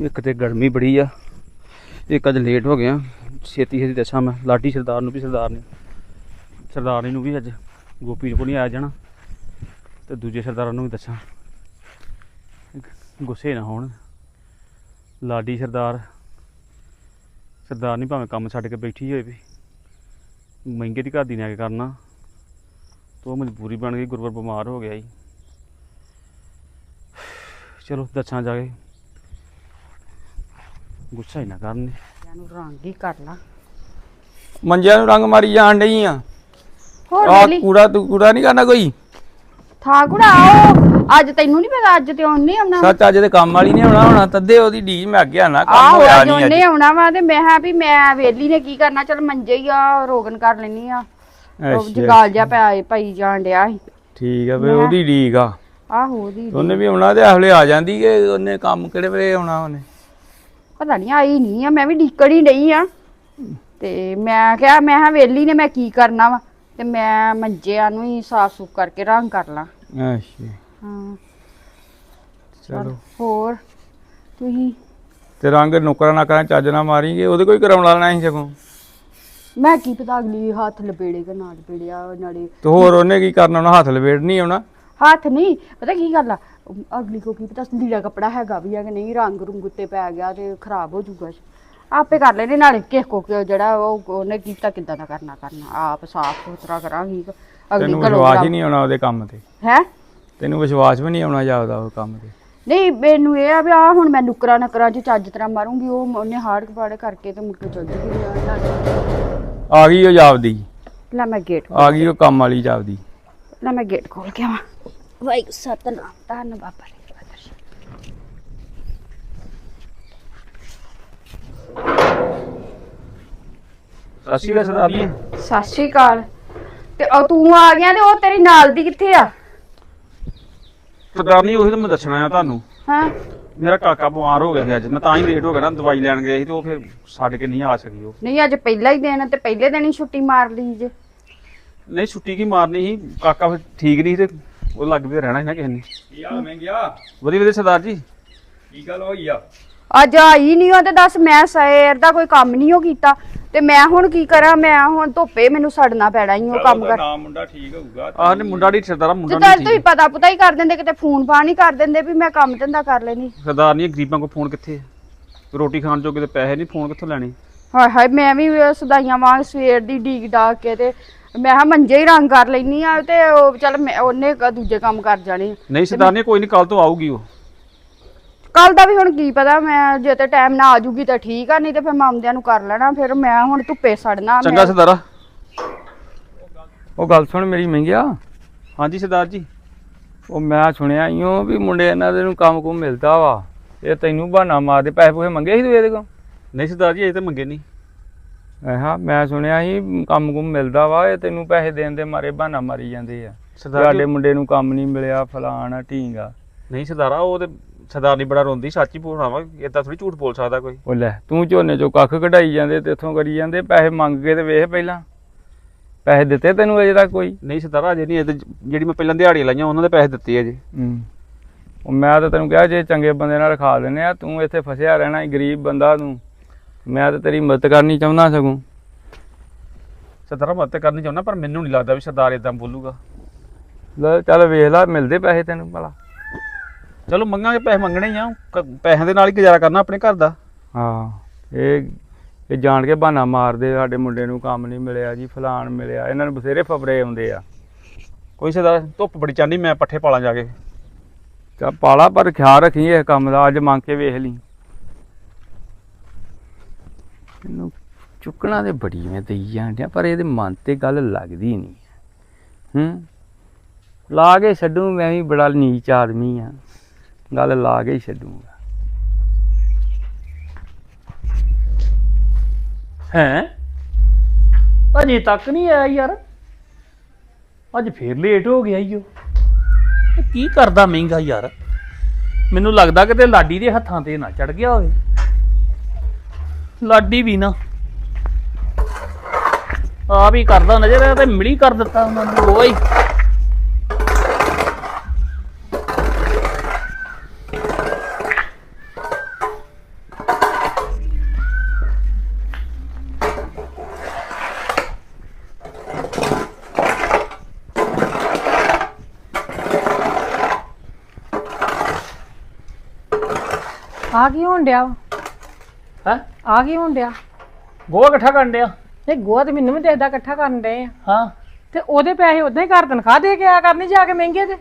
ਇੱਕ ਤੇ ਗਰਮੀ ਬੜੀ ਆ, ਇੱਕ ਅੱਜ ਲੇਟ ਹੋ ਗਿਆ ਛੇਤੀ ਛੇਤੀ ਦੱਸਾਂ ਮੈਂ ਲਾਡੀ ਸਰਦਾਰ ਨੂੰ ਵੀ, ਸਰਦਾਰ ਨੇ, ਸਰਦਾਰਨੀ ਨੂੰ ਵੀ ਅੱਜ ਗੋਪੀ ਕੋਲ ਨਹੀਂ ਆ ਜਾਣਾ। ਤੇ ਦੂਜੇ ਸਰਦਾਰਾਂ ਨੂੰ ਵੀ ਦੱਸਾਂ। ਗੁੱਸੇ ਨਾ ਹੋਣ। ਲਾਡੀ ਸਰਦਾਰ ਸਰਦਾਰ ਨਹੀਂ ਭਾਵੇਂ ਕੰਮ ਛੱਡ ਕੇ ਬੈਠੀ ਹੋਏ ਵੀ, ਮਹਿੰਗੇ ਦੀ ਘਰ ਦੀ ਨੇ ਕੇ ਕਰਨਾ, ਤੋ ਮਜਬੂਰੀ ਬਣ ਗਈ ਗੁਰਵਰ ਬਿਮਾਰ ਹੋ ਗਿਆ ਜੀ। ਚਲੋ, ਦੱਸਾਂ ਜਾ ਕੇ ਗੁੱਸਾ ਹੀ ਨਾ ਕਰਨ। ਨੂੰ ਰੰਗ ਹੀ ਕਰ ਲਾ। ਮੰਜਿਆਂ ਨੂੰ ਰੰਗ ਮਾਰੀ ਜਾਣ ਡਈ ਆ। ਹੋਰ ਆ ਕੂੜਾ ਤੂੰ ਕੂੜਾ ਨਹੀਂ ਕਰਨਾ ਕੋਈ? ਠਾਕੁੜਾ ਆਓ। ਅੱਜ ਤੈਨੂੰ ਨਹੀਂ ਪਤਾ ਅੱਜ ਤੇ ਉਹਨੇ ਆਉਣਾ ਸੱਚ ਅੱਜ ਦੇ ਕੰਮ ਵਾਲੀ ਨੇ ਆਉਣਾ ਹੋਣਾ ਤੱਦੇ ਉਹਦੀ ਢੀ ਮੈਂ ਅੱਗੇ ਨਾ ਕੰਮ ਆਹੋ ਹੋਇਆ ਅੱਜ ਨਹੀਂ ਉਹਨੇ ਅੱਜ। ਆਉਣਾ ਵਾ ਤੇ ਮੈਂ ਹਾਂ ਵੀ ਮੈਂ ਵੇਲੀ ਨੇ ਕੀ ਕਰਨਾ ਚਲ ਮੰਜੇ ਹੀ ਆ ਰੋਗਨ ਕਰ ਲੈਣੀ ਆ। ਉਹ ਅੱਛਾ, ਜਗਾਲ ਜਾ ਪੈ ਪਈ ਜਾਣ ਡਿਆ ਸੀ। ਠੀਕ ਆ ਫੇ ਉਹਦੀ ਢੀਕ ਆ। ਆਹੋ ਉਹਦੀ ਉਹਨੇ ਵੀ ਆਉਣਾ ਤੇ ਹਲੇ ਆ ਜਾਂਦੀ ਕਿ ਉਹਨੇ ਕੰਮ ਕਿਹੜੇ ਵੇਲੇ ਆਉਣਾ ਉਹਨੇ? ਪਤਾ ਨਹੀਂ ਆਈ ਨਹੀਂ ਆ ਮੈਂ ਵੀ ਡੀਕੜ ਹੀ ਨਹੀਂ ਆ। ਤੇ ਮੈਂ ਕਿਹਾ ਮੈਂ ਹਾਂ ਵੇਲੀ ਨੇ ਮੈਂ ਕੀ ਕਰਨਾ ਵਾ? ਤੇ ਮੈਂ ਮੰਜਿਆਂ ਨੂੰ ਹੀ ਸਾਫ਼ ਸੁਫ ਕਰਕੇ ਰੰਗ ਕਰ ਲਾਂ। ਅੱਛਾ। ਹਾਂ। ਚਲੋ। ਹੋਰ ਤੁਸੀਂ? ਤੇ ਰੰਗ ਨੁਕਰਾਂ ਨਾਕਰਾਂ ਚੱਜ ਨਾ ਮਾਰੀਗੇ? ਉਹਦੇ ਕੋਈ ਕਰਾਉਣ ਵਾਲਾ ਨਹੀਂ ਸਗੋਂ? ਮੈਂ ਕੀ ਪਤਾ ਅਗਲੀ ਹੱਥ ਲਪੇੜੇ ਕਿ ਨਾ ਲਪੇੜਿਆ ਨਾਲੇ ਤੇ ਹੋਰ ਉਹਨੇ ਕੀ ਕਰਨਾ? ਉਹਨਾਂ ਹੱਥ ਲਵੇੜ ਨਹੀਂ ਆਉਣਾ ਹੱਥ ਨਹੀਂ ਪਤਾ ਕੀ ਗੱਲ ਆ? ਅਗਲੀ ਕੋ ਕੀ ਪਤਾ ਲੀੜਾ ਕਪੜਾ ਹੈਗਾ ਵੀ ਆ ਕਿ ਨਹੀਂ ਰੰਗ ਰੁੰਗ ਉੱਤੇ ਪੈ ਗਿਆ ਤੇ ਖਰਾਬ ਹੋ ਜਾਊਗਾ। ਆਪੇ ਕਰ ਲੈਣੇ ਨਾਲੇ ਕਿਸ ਕੋ ਕਿ ਜਿਹੜਾ ਉਹ ਉਹਨੇ ਕੀਤਾ ਕਿੱਦਾਂ ਦਾ ਕਰਨਾ ਕਰਨਾ। ਆਪ ਸਾਫ਼ ਸੁਥਰਾ ਕਰਾਂਗੀ। ਅਗਲੀ ਤੈਨੂੰ ਘਰੋਂ ਵਿਸ਼ਵਾਸ ਹੀ ਨਹੀਂ ਆਉਣਾ ਉਹਦੇ ਕੰਮ ਤੇ। ਹੈ? ਤੈਨੂੰ ਵਿਸ਼ਵਾਸ ਵੀ ਨਹੀਂ ਆਉਣਾ ਜਾਪਦਾ ਉਹ ਕੰਮ ਤੇ। ਨਹੀਂ ਮੈਨੂੰ ਇਹ ਆ ਵੀ ਆ ਹੁਣ ਮੈਂ ਨੁਕਰਾਂ ਨਕਰਾਂ ਚ ਚੱਜ ਤਰ੍ਹਾਂ ਮਾਰੂੰਗੀ ਉਹ ਉਹਨੇ ਹਾੜ ਕਪਾੜ ਕਰਕੇ ਤੇ ਮੁੜ ਕੇ ਚੱਲ ਜੂਗੀ ਆ ਗਈ ਉਹ ਜਾਪਦੀ। ਲੈ ਮੈਂ ਗੇਟ ਆ ਗਈ ਉਹ ਕੰਮ ਵਾਲੀ ਜਾਪਦੀ। ਲੈ ਮੈਂ ਗੇਟ ਖੋਲ ਕੇ ਆਵਾਂ। ਵਾਹਿਗੁਰੂ ਸਤਨਾਮ ਧੰਨ ਬਾਬਾ ਜੀ ਸਤਿ ਸ਼੍ਰੀ ਅਕਾਲ ਸਰਦਾਰ ਜੀ ਸਤਿ ਸ਼੍ਰੀ ਅਕਾਲ ਤੇ ਉਹ ਤੂੰ ਆ ਗਿਆ ਤੇ ਉਹ ਤੇਰੀ ਨਾਲ ਦੀ ਕਿੱਥੇ ਆ? ਸਰਦਾਰ ਨਹੀਂ ਉਹੀ ਤਾਂ ਮੈਂ ਦੱਸਣਾ ਆ ਤੁਹਾਨੂੰ। ਹਾਂ। ਮੇਰਾ ਕਾਕਾ ਬਿਮਾਰ ਹੋ ਗਿਆ ਸੀ ਅੱਜ। ਮੈਂ ਤਾਂ ਹੀ ਲੇਟ ਹੋ ਗਿਆ ਨਾ ਦਵਾਈ ਲੈਣ ਗਿਆ ਸੀ ਤੇ ਉਹ ਫਿਰ ਛੱਡ ਕੇ ਨਹੀਂ ਆ ਸਕੀ ਉਹ। ਨਹੀਂ ਅੱਜ ਪਹਿਲਾ ਹੀ ਦਿਨ ਆ ਤੇ ਪਹਿਲੇ ਦਿਨ ਹੀ ਛੁੱਟੀ ਮਾਰ ਲਈ ਜੇ। ਨਹੀਂ ਛੁੱਟੀ ਕੀ ਮਾਰਨੀ ਸੀ? ਕਾਕਾ ਫਿਰ ਠੀਕ ਨਹੀਂ ਸੀ ਤੇ ਉਹ ਲੱਗ ਵੀ ਰਹਿਣਾ ਸੀ ਨਾ ਕਿਸੇ ਨੇ। ਕੀ ਹਾਲ ਮੈਂ ਗਿਆ ਵਧੀਆ ਵਧੀਆ ਸਰਦਾਰ ਜੀ। ਕੀ ਗੱਲ ਹੋਈ ਆ? ਅੱਜ ਆਈ ਨਹੀਂ ਉਹ ਤੇ ਦੱਸ ਮੈਂ ਸਵੇਰ ਦਾ ਕੋਈ ਕੰਮ ਨਹੀਂ ਉਹ ਕੀਤਾ। ਤੇ ਮੈਂ ਹੁਣ ਕੀ ਕਰਾਂ ਮੈਂ ਹੁਣ ਧੁੱਪੇ ਮੈਨੂੰ ਸੜਨਾ ਪੈਣਾ ਹੀ ਉਹ ਕੰਮ ਕਰ। ਨਾਮ ਮੁੰਡਾ ਠੀਕ ਹੋਊਗਾ ਆਹ ਨੇ ਮੁੰਡਾ ਨਹੀਂ ਸਰਦਾਰਾ ਮੁੰਡਾ ਜਿੱਦਾਂ ਨਹੀਂ ਤੁਸੀਂ ਪਤਾ ਪੁਤਾ ਹੀ ਕਰ ਦਿੰਦੇ ਕਿਤੇ ਫੋਨ ਫਾਨ ਹੀ ਕਰ ਦਿੰਦੇ ਵੀ ਮੈਂ ਕੰਮ ਧੰਦਾ ਕਰ ਲੈਣੀ। ਸਰਦਾਰ ਨਹੀਂ ਗਰੀਬਾਂ ਕੋਲ ਫੋਨ ਕਿੱਥੇ ਹੈ ਰੋਟੀ ਖਾਣ ਜੋਗੇ ਤੇ ਪੈਸੇ ਨਹੀਂ ਫੋਨ ਕਿੱਥੋਂ ਲੈਣੇ? ਹਾਏ ਹਾਏ ਮੈਂ ਵੀ ਸਦਾਈਆਂ ਵਾਂਗ ਸਵੇਰ ਦੀ ਡੀਕ ਡਾਕ ਕੇ ਤੇ ਮੈਂ ਕਿਹਾ ਮੰਜੇ ਹੀ ਰੰਗ ਕਰ ਲੈਣੀ ਆ ਤੇ ਉਹ ਚੱਲ ਮੈਂ ਉਹਨੇ ਕ- ਦੂਜੇ ਕੰਮ ਕਰ ਜਾਣੇ ਨਹੀਂ ਸਰਦਾਰ ਨਹੀਂ ਕੋਈ ਨਹੀਂ ਕੱਲ ਤੋਂ ਆਊਗੀ ਉਹ। ਕੱਲ ਦਾ ਵੀ ਹੁਣ ਕੀ ਪਤਾ ਮੈਂ ਜੇ ਤੇ ਟਾਈਮ ਨਾ ਆ ਜੂਗੀ ਤਾਂ ਠੀਕ ਆ ਨਹੀਂ ਤੇ ਫਿਰ ਮਾਮਦਿਆਂ ਨੂੰ ਕਰ ਲੈਣਾ ਫਿਰ ਮੈਂ ਹੁਣ ਧੁੱਪੇ ਸੜਨਾ ਚੰਗਾ ਮੈਂ ਸਰਦਾਰਾ ਉਹ ਗੱਲ ਸੁਣ ਮੇਰੀ ਮਹਿੰਗਿਆ। ਹਾਂਜੀ ਸਰਦਾਰ ਜੀ। ਉਹ ਮੈਂ ਸੁਣਿਆ ਈਓ ਵੀ ਮੁੰਡੇ ਇਹਨਾਂ ਦੇ ਨੂੰ ਕੰਮ ਕੁਮ ਮਿਲਦਾ ਵਾ ਇਹ ਤੈਨੂੰ ਬਹਾਨਾ ਮਾਰਦੇ ਪੈਸੇ ਪੂਸੇ ਮੰਗੇ ਸੀ ਤੂੰ ਇਹਦੇ ਕੋਲ? ਨਹੀਂ ਸਰਦਾਰ ਜੀ ਇਹ ਤਾਂ ਮੰਗੇ ਨਹੀਂ। ਹਾਂ ਮੈਂ ਸੁਣਿਆ ਸੀ ਕੰਮ ਕੁਮ ਮਿਲਦਾ ਵਾ ਇਹ ਤੈਨੂੰ ਪੈਸੇ ਦੇਣ ਦੇ ਮਾਰੇ ਬਹਾਨਾ ਮਾਰੀ ਜਾਂਦੇ ਆ। ਸਰਦਾਰ ਸਾਡੇ ਮੁੰਡੇ ਨੂੰ ਕੰਮ ਨਹੀਂ ਮਿਲਿਆ ਫਲਾਣਾ ਢੀਂਗਾ ਨਹੀਂ ਸਰਦਾਰਾ ਉਹ ਤੇ ਸਰਦਾਰ ਨਹੀਂ ਬੜਾ ਰੋਂਦੀ ਸੱਚ ਹੀ ਬੋਲਣਾ ਵਾ ਇਦਾਂ ਥੋੜੀ ਝੂਠ ਬੋਲ ਸਕਦਾ ਕੋਈ। ਉਹ ਲੈ ਤੂੰ ਝੋਨੇ ਚੋਂ ਕੱਖ ਕਢਾਈ ਜਾਂਦੇ ਤੇ ਇੱਥੋਂ ਕਰੀ ਜਾਂਦੇ ਪੈਸੇ ਮੰਗ ਕੇ ਤੇ ਵੇਖ ਪਹਿਲਾਂ। ਪੈਸੇ ਦਿੱਤੇ ਤੈਨੂੰ ਅਜੇ ਤੱਕ ਕੋਈ? ਨਹੀਂ ਸਰਦਾਰਾ ਅਜੇ ਨਹੀਂ ਜਿਹੜੀ ਮੈਂ ਪਹਿਲਾਂ ਦਿਹਾੜੀ ਲਾਈਆਂ ਉਹਨਾਂ ਦੇ ਪੈਸੇ ਦਿੱਤੇ ਅਜੇ ਹੂੰ। ਉਹ ਮੈਂ ਤਾਂ ਤੈਨੂੰ ਕਿਹਾ ਜੇ ਚੰਗੇ ਬੰਦੇ ਨਾਲ ਰਖਾ ਦਿੰਦੇ ਆ ਤੂੰ ਇੱਥੇ ਫਸਿਆ ਰਹਿਣਾ ਗਰੀਬ ਬੰਦਾ ਤੂੰ। ਮੈਂ ਤਾਂ ਤੇਰੀ ਮਦਦ ਕਰਨੀ ਚਾਹੁੰਦਾ ਸਗੋਂ। ਸਰਦਾਰਾ ਮਦਦ ਕਰਨੀ ਚਾਹੁੰਦਾ ਪਰ ਮੈਨੂੰ ਨਹੀਂ ਲੱਗਦਾ ਵੀ ਸਰਦਾਰ ਇਦਾਂ ਬੋਲੂਗਾ। ਲੈ ਚੱਲ ਵੇਖ ਲੈ ਮਿਲਦੇ ਪੈਸੇ ਤੈਨੂੰ ਭਲਾ। ਚਲੋ ਮੰਗਾਂਗੇ ਪੈਸੇ ਮੰਗਣੇ ਹੀ ਆ। ਕ- ਪੈਸਿਆਂ ਦੇ ਨਾਲ ਹੀ ਗੁਜ਼ਾਰਾ ਕਰਨਾ ਆਪਣੇ ਘਰ ਦਾ। ਹਾਂ ਇਹ ਇਹ ਜਾਣ ਕੇ ਬਹਾਨਾ ਮਾਰਦੇ ਸਾਡੇ ਮੁੰਡੇ ਨੂੰ ਕੰਮ ਨਹੀਂ ਮਿਲਿਆ ਜੀ ਫਲਾਣ ਮਿਲਿਆ ਇਹਨਾਂ ਨੂੰ ਬਥੇਰੇ ਫਬਰੇ ਆਉਂਦੇ ਆ। ਕੋਈ ਸਰਦਾਰ ਧੁੱਪ ਬੜੀ ਚਾਂਦੀ ਮੈਂ ਪੱਠੇ ਪਾਲਾਂ ਜਾ ਕੇ। ਚਾ ਪਾਲਾ ਪਰ ਖਿਆਲ ਰੱਖੀ ਇਹ ਕੰਮ ਦਾ ਅੱਜ ਮੰਗ ਕੇ ਵੇਖ ਲਈ। ਮੈਨੂੰ ਚੁੱਕਣਾ ਤੇ ਬੜੀ ਮੈਂ ਦੇਈ ਜਾਂਦਿਆ ਪਰ ਇਹਦੇ ਮਨ ਤੇ ਗੱਲ ਲੱਗਦੀ ਨਹੀਂ ਹੂੰ। ਲਾ ਕੇ ਛੱਡੂ, ਮੈਂ ਵੀ ਬੜਾ ਨੀਚ ਆਦਮੀ ਆ ਗੱਲ ਲਾ ਕੇ ਹੀ ਛੱਡੂਗਾ। ਹੈਂ? ਅਜੇ ਤੱਕ ਨਹੀਂ ਆਇਆ ਯਾਰ। ਅੱਜ ਫੇਰ ਲੇਟ ਹੋ ਗਿਆ ਈਓ ਕੀ ਕਰਦਾ ਮਹਿੰਗਾ ਯਾਰ? ਮੈਨੂੰ ਲੱਗਦਾ ਕਿਤੇ ਲਾਡੀ ਦੇ ਹੱਥਾਂ ਤੇ ਨਾ ਚੜ ਗਿਆ ਹੋਵੇ। ਲਾਡੀ ਵੀ ਨਾ। ਆਪ ਵੀ ਕਰਦਾ ਨਜ਼ਰ ਆਇਆ ਤੇ ਮਿਲੀ ਕਰ ਦਿੱਤਾ ਉਹਨਾਂ ਨੂੰ ਓਏ ਆ ਕੀ ਹੋਣ ਡਿਆ ਆ ਕੀ ਹੋਣ ਡਿਆ? ਗੋਹਾ ਇਕੱਠਾ ਕਰਨ ਡਿਆ। ਇਹ ਗੋਹਾ ਤੇ ਮੈਨੂੰ ਵੀ ਦੇਖਦਾ ਇਕੱਠਾ ਕਰਨ ਡਏ ਆ। ਹਾਂ। ਤੇ ਉਹਦੇ ਪੈਸੇ ਉਦਾਂ ਹੀ ਘਰ ਤਨਖਾਹ ਦੇ ਕੇ ਆ ਕਰਨੀ ਜਾ ਕੇ ਮਹਿੰਗੇ ਤੇ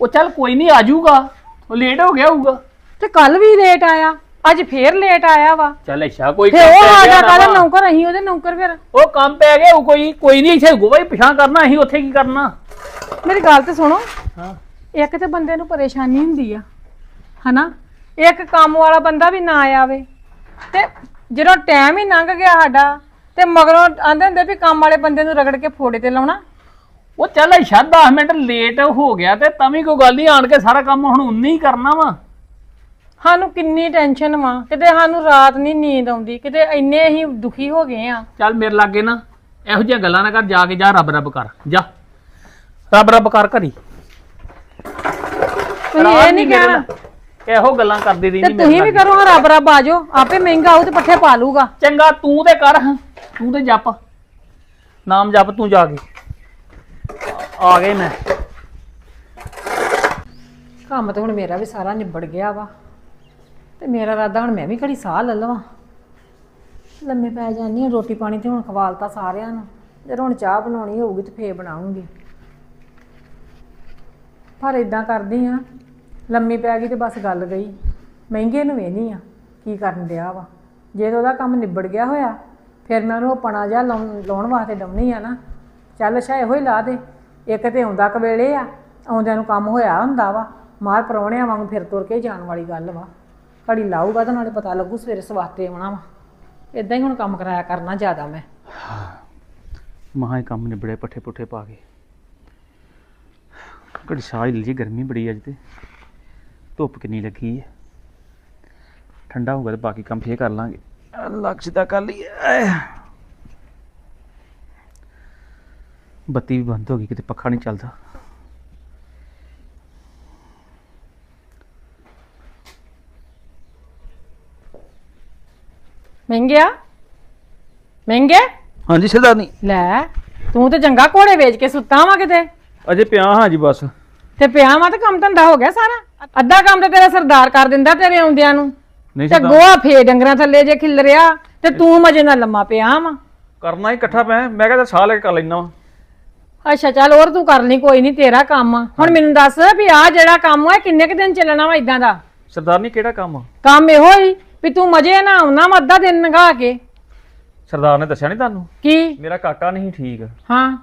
ਉਹ ਚੱਲ ਕੋਈ ਨਹੀਂ ਆ ਜਾਊਗਾ। ਉਹ ਲੇਟ ਹੋ ਗਿਆ ਹੋਊਗਾ। ਤੇ ਕੱਲ ਵੀ ਲੇਟ ਆਇਆ ਅੱਜ ਫੇਰ ਲੇਟ ਆਇਆ ਵਾ। ਚੱਲ ਅੱਛਾ ਕੋਈ ਤੇ ਉਹ ਸਾਡਾ ਗਿਆ ਨਾ। ਨੌਕਰ ਅਸੀਂ ਉਹਦੇ ਨੌਕਰ ਫਿਰ। ਉਹ ਕੰਮ ਪੈ ਗਿਆ ਉਹ ਕੋਈ ਕੋਈ ਨਹੀਂ ਇੱਥੇ ਗੋਹਾ ਹੀ ਪਿਛਾਂ ਕਰਨਾ ਅਸੀਂ ਉੱਥੇ ਕੀ ਕਰਨਾ? ਮੇਰੀ ਗੱਲ ਤੇ ਸੁਣੋ। ਹਾਂ। ਇੱਕ ਤੇ ਬੰਦੇ ਨੂੰ ਪਰੇਸ਼ਾਨੀ ਹੁੰਦੀ ਆ ਹਨਾ? ਇੱਕ ਕੰਮ ਵਾਲਾ ਬੰਦਾ ਵੀ ਨਾ ਆਵੇ। ਤੇ ਜਦੋਂ ਟਾਈਮ ਹੀ ਲੰਘ ਗਿਆ ਸਾਡਾ ਤੇ ਮਗਰੋਂ ਆਂਦੇ ਹੁੰਦੇ ਵੀ ਕੰਮ ਵਾਲੇ ਬੰਦੇ ਨੂੰ ਰਗੜ ਕੇ ਫੋੜੇ ਤੇ ਲਾਉਣਾ। ਉਹ ਚੱਲ ਅੱਛਾ 10 ਮਿੰਟ ਲੇਟ ਹੋ ਗਿਆ ਤੇ ਤਾਂ ਵੀ ਕੋਈ ਗੱਲ ਨਹੀਂ ਆਣ ਕੇ ਸਾਰਾ ਕੰਮ ਹੁਣ ਉਨੀ ਹੀ ਕਰਨਾ ਵਾ। ਸਾਨੂੰ ਕਿੰਨੀ ਟੈਨਸ਼ਨ ਵਾ ਕਿਤੇ ਸਾਨੂੰ ਰਾਤ ਨਹੀਂ ਨੀਂਦ ਆਉਂਦੀ ਕਿਤੇ ਇੰਨੇ ਅਸੀਂ ਦੁਖੀ ਹੋ ਗਏ ਆ। ਚੱਲ ਮੇਰੇ ਲਾਗੇ ਨਾ ਇਹੋ ਜਿਹੀਆਂ ਗੱਲਾਂ ਨਾ ਕਰ ਜਾ ਕੇ ਜਾ ਰੱਬ ਰੱਬ ਕਰ ਜਾ। ਰੱਬ ਰੱਬ ਕਰ ਘਰੀ। ਤੁਸੀਂ ਇਹ ਨਹੀਂ ਕਹਿਣਾ। ਇਹੋ ਗੱਲਾਂ ਕਰਦੀ ਤੇ ਰਹਿੰਦੀ ਮੇਰੇ ਤੁਸੀਂ ਵੀ। ਕਰੋ ਹਾਂ ਰੱਬ ਰੱਬ ਆ ਜਾਓ ਆਪੇ ਮਹਿੰਗਾ ਆਊ ਤੇ ਪੱਠੇ ਪਾ ਲੂਗਾ ਚੰਗਾ ਤੂੰ ਤੇ ਕਰ। ਹਾਂ, ਤੂੰ ਤੇ ਜਪ। ਨਾਮ ਜਪ ਤੂੰ ਜਾ ਕੇ। ਆ- ਆ ਗਏ ਮੈਂ। ਕੰਮ ਤੇ ਹੁਣ ਮੇਰਾ ਵੀ ਸਾਰਾ ਨਿਬੜ ਗਿਆ ਵਾ। ਤੇ ਮੇਰਾ ਰਾਦਾ ਹੁਣ ਮੈਂ ਵੀ ਘੜੀ ਸਾਹ ਲੈ ਲਵਾਂ। ਲੰਮੇ ਪੈ ਜਾਂਦੀ ਹਾਂ ਰੋਟੀ ਪਾਣੀ ਤੇ ਹੁਣ ਖਵਾਲਤਾ ਸਾਰਿਆਂ ਨੂੰ। ਜੇ ਹੁਣ ਚਾਹ ਬਣਾਉਣੀ ਹੋਊਗੀ ਤੇ ਫੇਰ ਬਣਾਉਂਗੀ। ਪਰ ਇਦਾਂ ਕਰਦੀ ਆ ਲੰਮੀ ਪੈ ਗਈ ਤੇ ਬਸ ਗੱਲ ਗਈ। ਮਹਿੰਗੇ ਨੂੰ ਵੇਹਨੀ ਆ ਕੀ ਕਰਨ ਡਿਆ ਵਾ। ਜੇ ਤਾਂ ਉਹਦਾ ਕੰਮ ਨਿਬੜ ਗਿਆ ਹੋਇਆ, ਫਿਰ ਮੈਂ ਉਹਨੂੰ ਪਣਾ ਜਾ ਲਾਉਣ ਵਾਸਤੇ ਡਾਉਣੀ ਆ ਨਾ। ਚੱਲ ਅੱਛਾ, ਇਹੋ ਹੀ ਲਾ ਦੇ। ਇੱਕ ਤੇ ਆਉਂਦਾ ਕਵੇਲੇ ਆ, ਆਉਂਦਿਆਂ ਨੂੰ ਕੰਮ ਹੋਇਆ ਹੁੰਦਾ ਵਾ। ਮਾਰ ਪਰੌਣਿਆਂ ਵਾਂਗ ਫਿਰ ਤੁਰ ਕੇ ਜਾਣ ਵਾਲੀ ਗੱਲ ਵਾ। ਘੜੀ ਲਾਊਗਾ ਤਾਂ ਨਾਲੇ ਪਤਾ ਲੱਗੂ ਸਵੇਰੇ ਸਵਾਤੇ ਆਉਣਾ ਵਾ। ਇਦਾਂ ਹੀ ਹੁਣ ਕੰਮ ਕਰਾਇਆ ਕਰਨਾ ਜ਼ਿਆਦਾ ਮੈਂ। ਮਹਾਂ ਹੀ ਕੰਮ ਨਿਬੜੇ ਪੱਠੇ ਪੁੱਠੇ ਪਾ ਕੇ। ਘੜੀ ਸਾਹ ਹੀ ਲਈ, ਗਰਮੀ ਬੜੀ ਅੱਜ ਤੇ। ਧੁੱਪ ਕਿੰਨੀ ਲੱਗੀ ਹੈ। ਠੰਡਾ ਹੋਊਗਾ ਤੇ ਬਾਕੀ ਕੰਮ ਫੇਰ ਕਰ ਲਾਂਗੇ। ਲਕਸ਼ ਦਾ ਕਰ ਲਈ ਬੱਤੀ ਵੀ ਬੰਦ ਹੋ ਗਈ ਕਿਤੇ ਪੱਖਾ ਨਹੀਂ ਚੱਲਦਾ। ਮਹਿੰਗਿਆ? ਮਹਿੰਗੇ? ਹਾਂਜੀ ਸਰਦਾਰਨੀ ਲੈ ਤੂੰ ਤੇ ਚੰਗਾ ਘੋੜੇ ਵੇਚ ਕੇ ਸੁੱਤਾ ਵਾ ਕਿਤੇ। ਅਜੇ ਪਿਆ ਹਾਂ ਜੀ ਬਸ। ਤੇ ਪਿਆ ਵਾ ਤੇ ਕੰਮ ਧੰਦਾ ਹੋ ਗਿਆ ਸਾਰਾ? ਅੱਧਾ ਕੰਮ ਤੇ ਤੇਰਾ ਸਰਦਾਰ ਕਰ ਦਿੰਦਾ ਤੇਰੇ ਆਉਂਦਿਆਂ ਨੂੰ। ਨਹੀਂ ਤੇ ਸਰਦਾਰ ਗੋਹਾ ਫੇ ਡੰਗਰਾਂ ਥੱਲੇ ਜੇ ਖਿਲ ਰਿਆ ਤੇ ਤੂੰ ਮਜੇ ਨਾਲ ਲੰਮਾ ਪਿਆ ਵਾ। ਕਰਨਾ ਹੀ ਇਕੱਠਾ ਪਿਆ ਮੈਂ ਕਹਿੰਦਾ ਸਾਹ ਲੈ ਕੇ ਕਰ ਲੈਣਾ ਵਾ। ਅੱਛਾ ਚੱਲ ਹੋਰ ਤੂੰ ਕਰ ਲਈ ਕੋਈ ਨਹੀਂ ਤੇਰਾ ਕੰਮ। ਆ ਹੁਣ ਮੈਨੂੰ ਦੱਸ ਵੀ ਆ ਜਿਹੜਾ ਕੰਮ ਆ ਕਿੰਨੇ ਕੁ ਦਿਨ ਚੱਲਣਾ ਵਾ ਇਦਾਂ ਦਾ? ਸਰਦਾਰਨੀ ਕਿਹੜਾ ਕੰਮ? ਆ ਕੰਮ ਇਹੋ ਹੀ ਵੀ ਤੂੰ ਮਜੇ ਨਾਲ ਆਉਣਾ ਵਾ ਅੱਧਾ ਦਿਨ ਲੰਘਾ ਕੇ। ਸਰਦਾਰ ਨੇ ਦੱਸਿਆ ਨਹੀਂ ਤੁਹਾਨੂੰ? ਕੀ? ਮੇਰਾ ਕਾਕਾ ਨਹੀਂ ਠੀਕ। ਹਾਂ।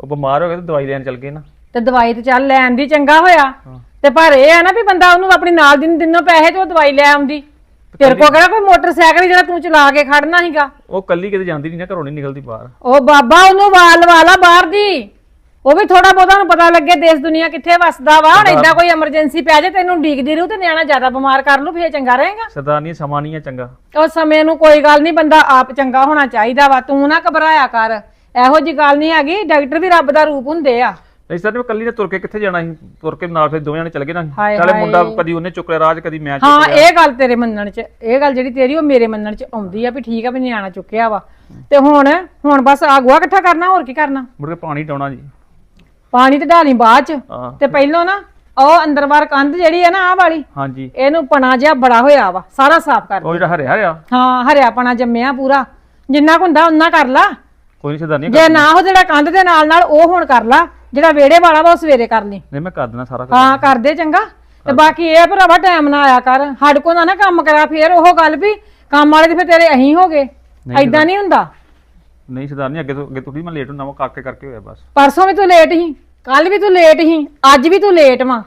ਉਹ ਬਿਮਾਰ ਹੋ ਗਿਆ ਤੇ ਦਵਾਈ ਲੈਣ ਚੱਲ ਗਏ ਨਾ। ਤੇ ਦਵਾਈ ਤੇ ਚੱਲ ਲੈਣ ਦੀ ਚੰਗਾ ਹੋਇਆ। ਹਾਂ। ਤੇ ਪਰ ਇਹ ਆ ਨਾ ਵੀ ਬੰਦਾ ਉਹਨੂੰ ਆਪਣੀ ਨਾਲ ਦੀ ਨੂੰ ਦਿਨੋਂ ਪੈਸੇ ਤੇ ਉਹ ਦਵਾਈ ਲੈ ਆਉਂਦੀ। ਤੇਰੇ ਕੋਲ ਕਿਹੜਾ ਕੋਈ ਮੋਟਰਸਾਈਕਲ ਜਿਹੜਾ ਤੂੰ ਚਲਾ ਕੇ ਖੜਨਾ ਸੀਗਾ? ਉਹ ਕੱਲੀ ਕਿਤੇ ਜਾਂਦੀ ਨਹੀਂ ਨਾ ਘਰੋਂ ਨਹੀਂ ਨਿਕਲਦੀ ਬਾਹਰ। ਉਹ ਬਾਬਾ ਉਹਨੂੰ ਵਾਲ ਵਾਲਾ ਬਾਹਰ ਦੀ। ਉਹ ਵੀ ਥੋੜਾ ਬਹੁਤਾ ਨੂੰ ਪਤਾ ਲੱਗੇ ਦੇਸ਼ ਦੁਨੀਆ ਕਿੱਥੇ ਵਸਦਾ ਵਾ। ਹੁਣ ਏਦਾਂ ਕੋਈ ਐਮਰਜੈਂਸੀ ਪੈ ਜਾਏ ਤੈਨੂੰ ਡੀਕਦੀ ਰਹੂ ਤੇ ਨਿਆਣਾ ਜ਼ਿਆਦਾ ਬਿਮਾਰ ਕਰ ਲੂ ਫੇਰ ਚੰਗਾ ਰਹੇਗਾ। ਸਰਦਾਰਨੀ ਸਮਾਂ ਨਹੀਂ ਆ ਚੰਗਾ। ਉਹ ਸਮੇਂ ਨੂੰ ਕੋਈ ਗੱਲ ਨਹੀਂ ਬੰਦਾ ਆਪ ਚੰਗਾ ਹੋਣਾ ਚਾਹੀਦਾ ਵਾ। ਤੂੰ ਨਾ ਘਬਰਾਇਆ ਕਰ। ਇਹੋ ਜੀ ਗੱਲ ਨਹੀਂ ਹੈਗੀ ਡਾਕਟਰ ਵੀ ਰੱਬ ਦਾ ਰੂਪ ਹੁੰਦੇ ਆ। ਨਹੀਂ ਸਰ ਮੈਂ ਕੱਲੀ ਨੇ ਤੁਰ ਕੇ ਕਿੱਥੇ ਜਾਣਾ ਸੀ? ਤੁਰ ਕੇ ਨਾਲ ਫਿਰ ਦੋਵੇਂ ਜਣੇ ਚੱਲ ਗਏ ਨਾ ਹਾਏ ਨਾਲੇ ਹਾਏ। ਮੁੰਡਾ ਕਦੀ ਉਹਨੇ ਚੁੱਕ ਲਿਆ ਰਾਜ ਕਦੀ ਮੈਂ ਹਾਂ ਚੁੱਕ ਲਿਆ। ਇਹ ਗੱਲ ਤੇਰੇ ਮੰਨਣ ਚ ਇਹ ਗੱਲ ਜਿਹੜੀ ਤੇਰੀ ਉਹ ਮੇਰੇ ਮੰਨਣ ਚ ਆਉਂਦੀ ਆ ਵੀ ਠੀਕ ਆ ਵੀ ਨਿਆਣਾ ਚੁੱਕਿਆ ਵਾ। ਤੇ ਹੁਣ ਹੁਣ ਬਸ ਆ ਗੋਹਾ ਇਕੱਠਾ ਕਰਨਾ ਹੋਰ ਕੀ ਕਰਨਾ? ਮੁੜ ਕੇ ਪਾਣੀ ਡਾਉਣਾ ਜੀ। ਪਾਣੀ ਤੇ ਢਾਲੀ ਬਾਅਦ ਚ। ਹਾਂ। ਤੇ ਪਹਿਲੋਂ ਨਾ ਉਹ ਅੰਦਰ ਬਾਹਰ ਕੰਧ ਜਿਹੜੀ ਹੈ ਨਾ ਆਹ ਵਾਲੀ ਹਾਂਜੀ। ਇਹਨੂੰ ਪਣਾ ਜਿਹਾ ਬੜਾ ਹੋਇਆ ਵਾ ਸਾਰਾ ਸਾਫ਼ ਕਰ ਉਹ ਜਿਹੜਾ ਹਰਿਆ ਹਰਿਆ? ਹਾਂ ਹਰਿਆ ਪਣਾ ਜੰਮਿਆ ਪੂਰਾ। ਜਿੰਨਾ ਕੁ ਹੁੰਦਾ ਉਹਨਾਂ ਕਰ ਲਾ। ਕੋਈ ਨਹੀਂ ਸਰਦਾਰਨੀ ਜੇ ਨਾ ਉਹ ਜਿਹੜਾ ਕੰਧ ਦੇ ਨਾਲ ਨਾਲ ਉਹ ਹੁਣ ਕਰ ਲਾ। ਜਿਹੜਾ ਵਿਹੜੇ ਵਾਲਾ ਵਾ ਉਹ ਸਵੇਰੇ ਕਰ ਲਈ ਨਹੀਂ ਮੈਂ ਕਰ ਦੇਣਾ ਸਾਰਾ ਕੁਝ। ਹਾਂ ਕਰਦੇ ਚੰਗਾ। ਤੇ ਬਾਕੀ ਇਹ ਆ ਭਰਾਵਾ ਟਾਈਮ ਨਾ ਆਇਆ ਕਰ। ਸਾਡੇ ਕੋਲ ਨਾ ਨਾ ਕੰਮ ਕਰਾ ਫੇਰ ਉਹ ਗੱਲ ਵੀ ਕੰਮ ਵਾਲੇ ਤੇ ਫੇਰ ਤੇਰੇ ਅਹੀਂ ਹੋ ਗਏ। ਐਦਾਂ ਨਹੀਂ ਹੁੰਦਾ। ਨਹੀਂ ਸਰਦਾਰਨੀ ਅੱਗੇ ਤੋਂ ਅੱਗੇ ਥੋੜੀ ਮੈਂ ਲੇਟ ਹੁੰਦਾ ਵਾ ਕਰਕੇ ਕਰਕੇ ਹੋਇਆ ਬਸ। ਪਰਸੋਂ ਵੀ ਤੂੰ ਲੇਟ ਸੀ ਕੱਲ ਵੀ ਤੂੰ ਲੇਟ ਸੀ ਅੱਜ ਵੀ ਤੂੰ ਲੇਟ ਵਾਂ।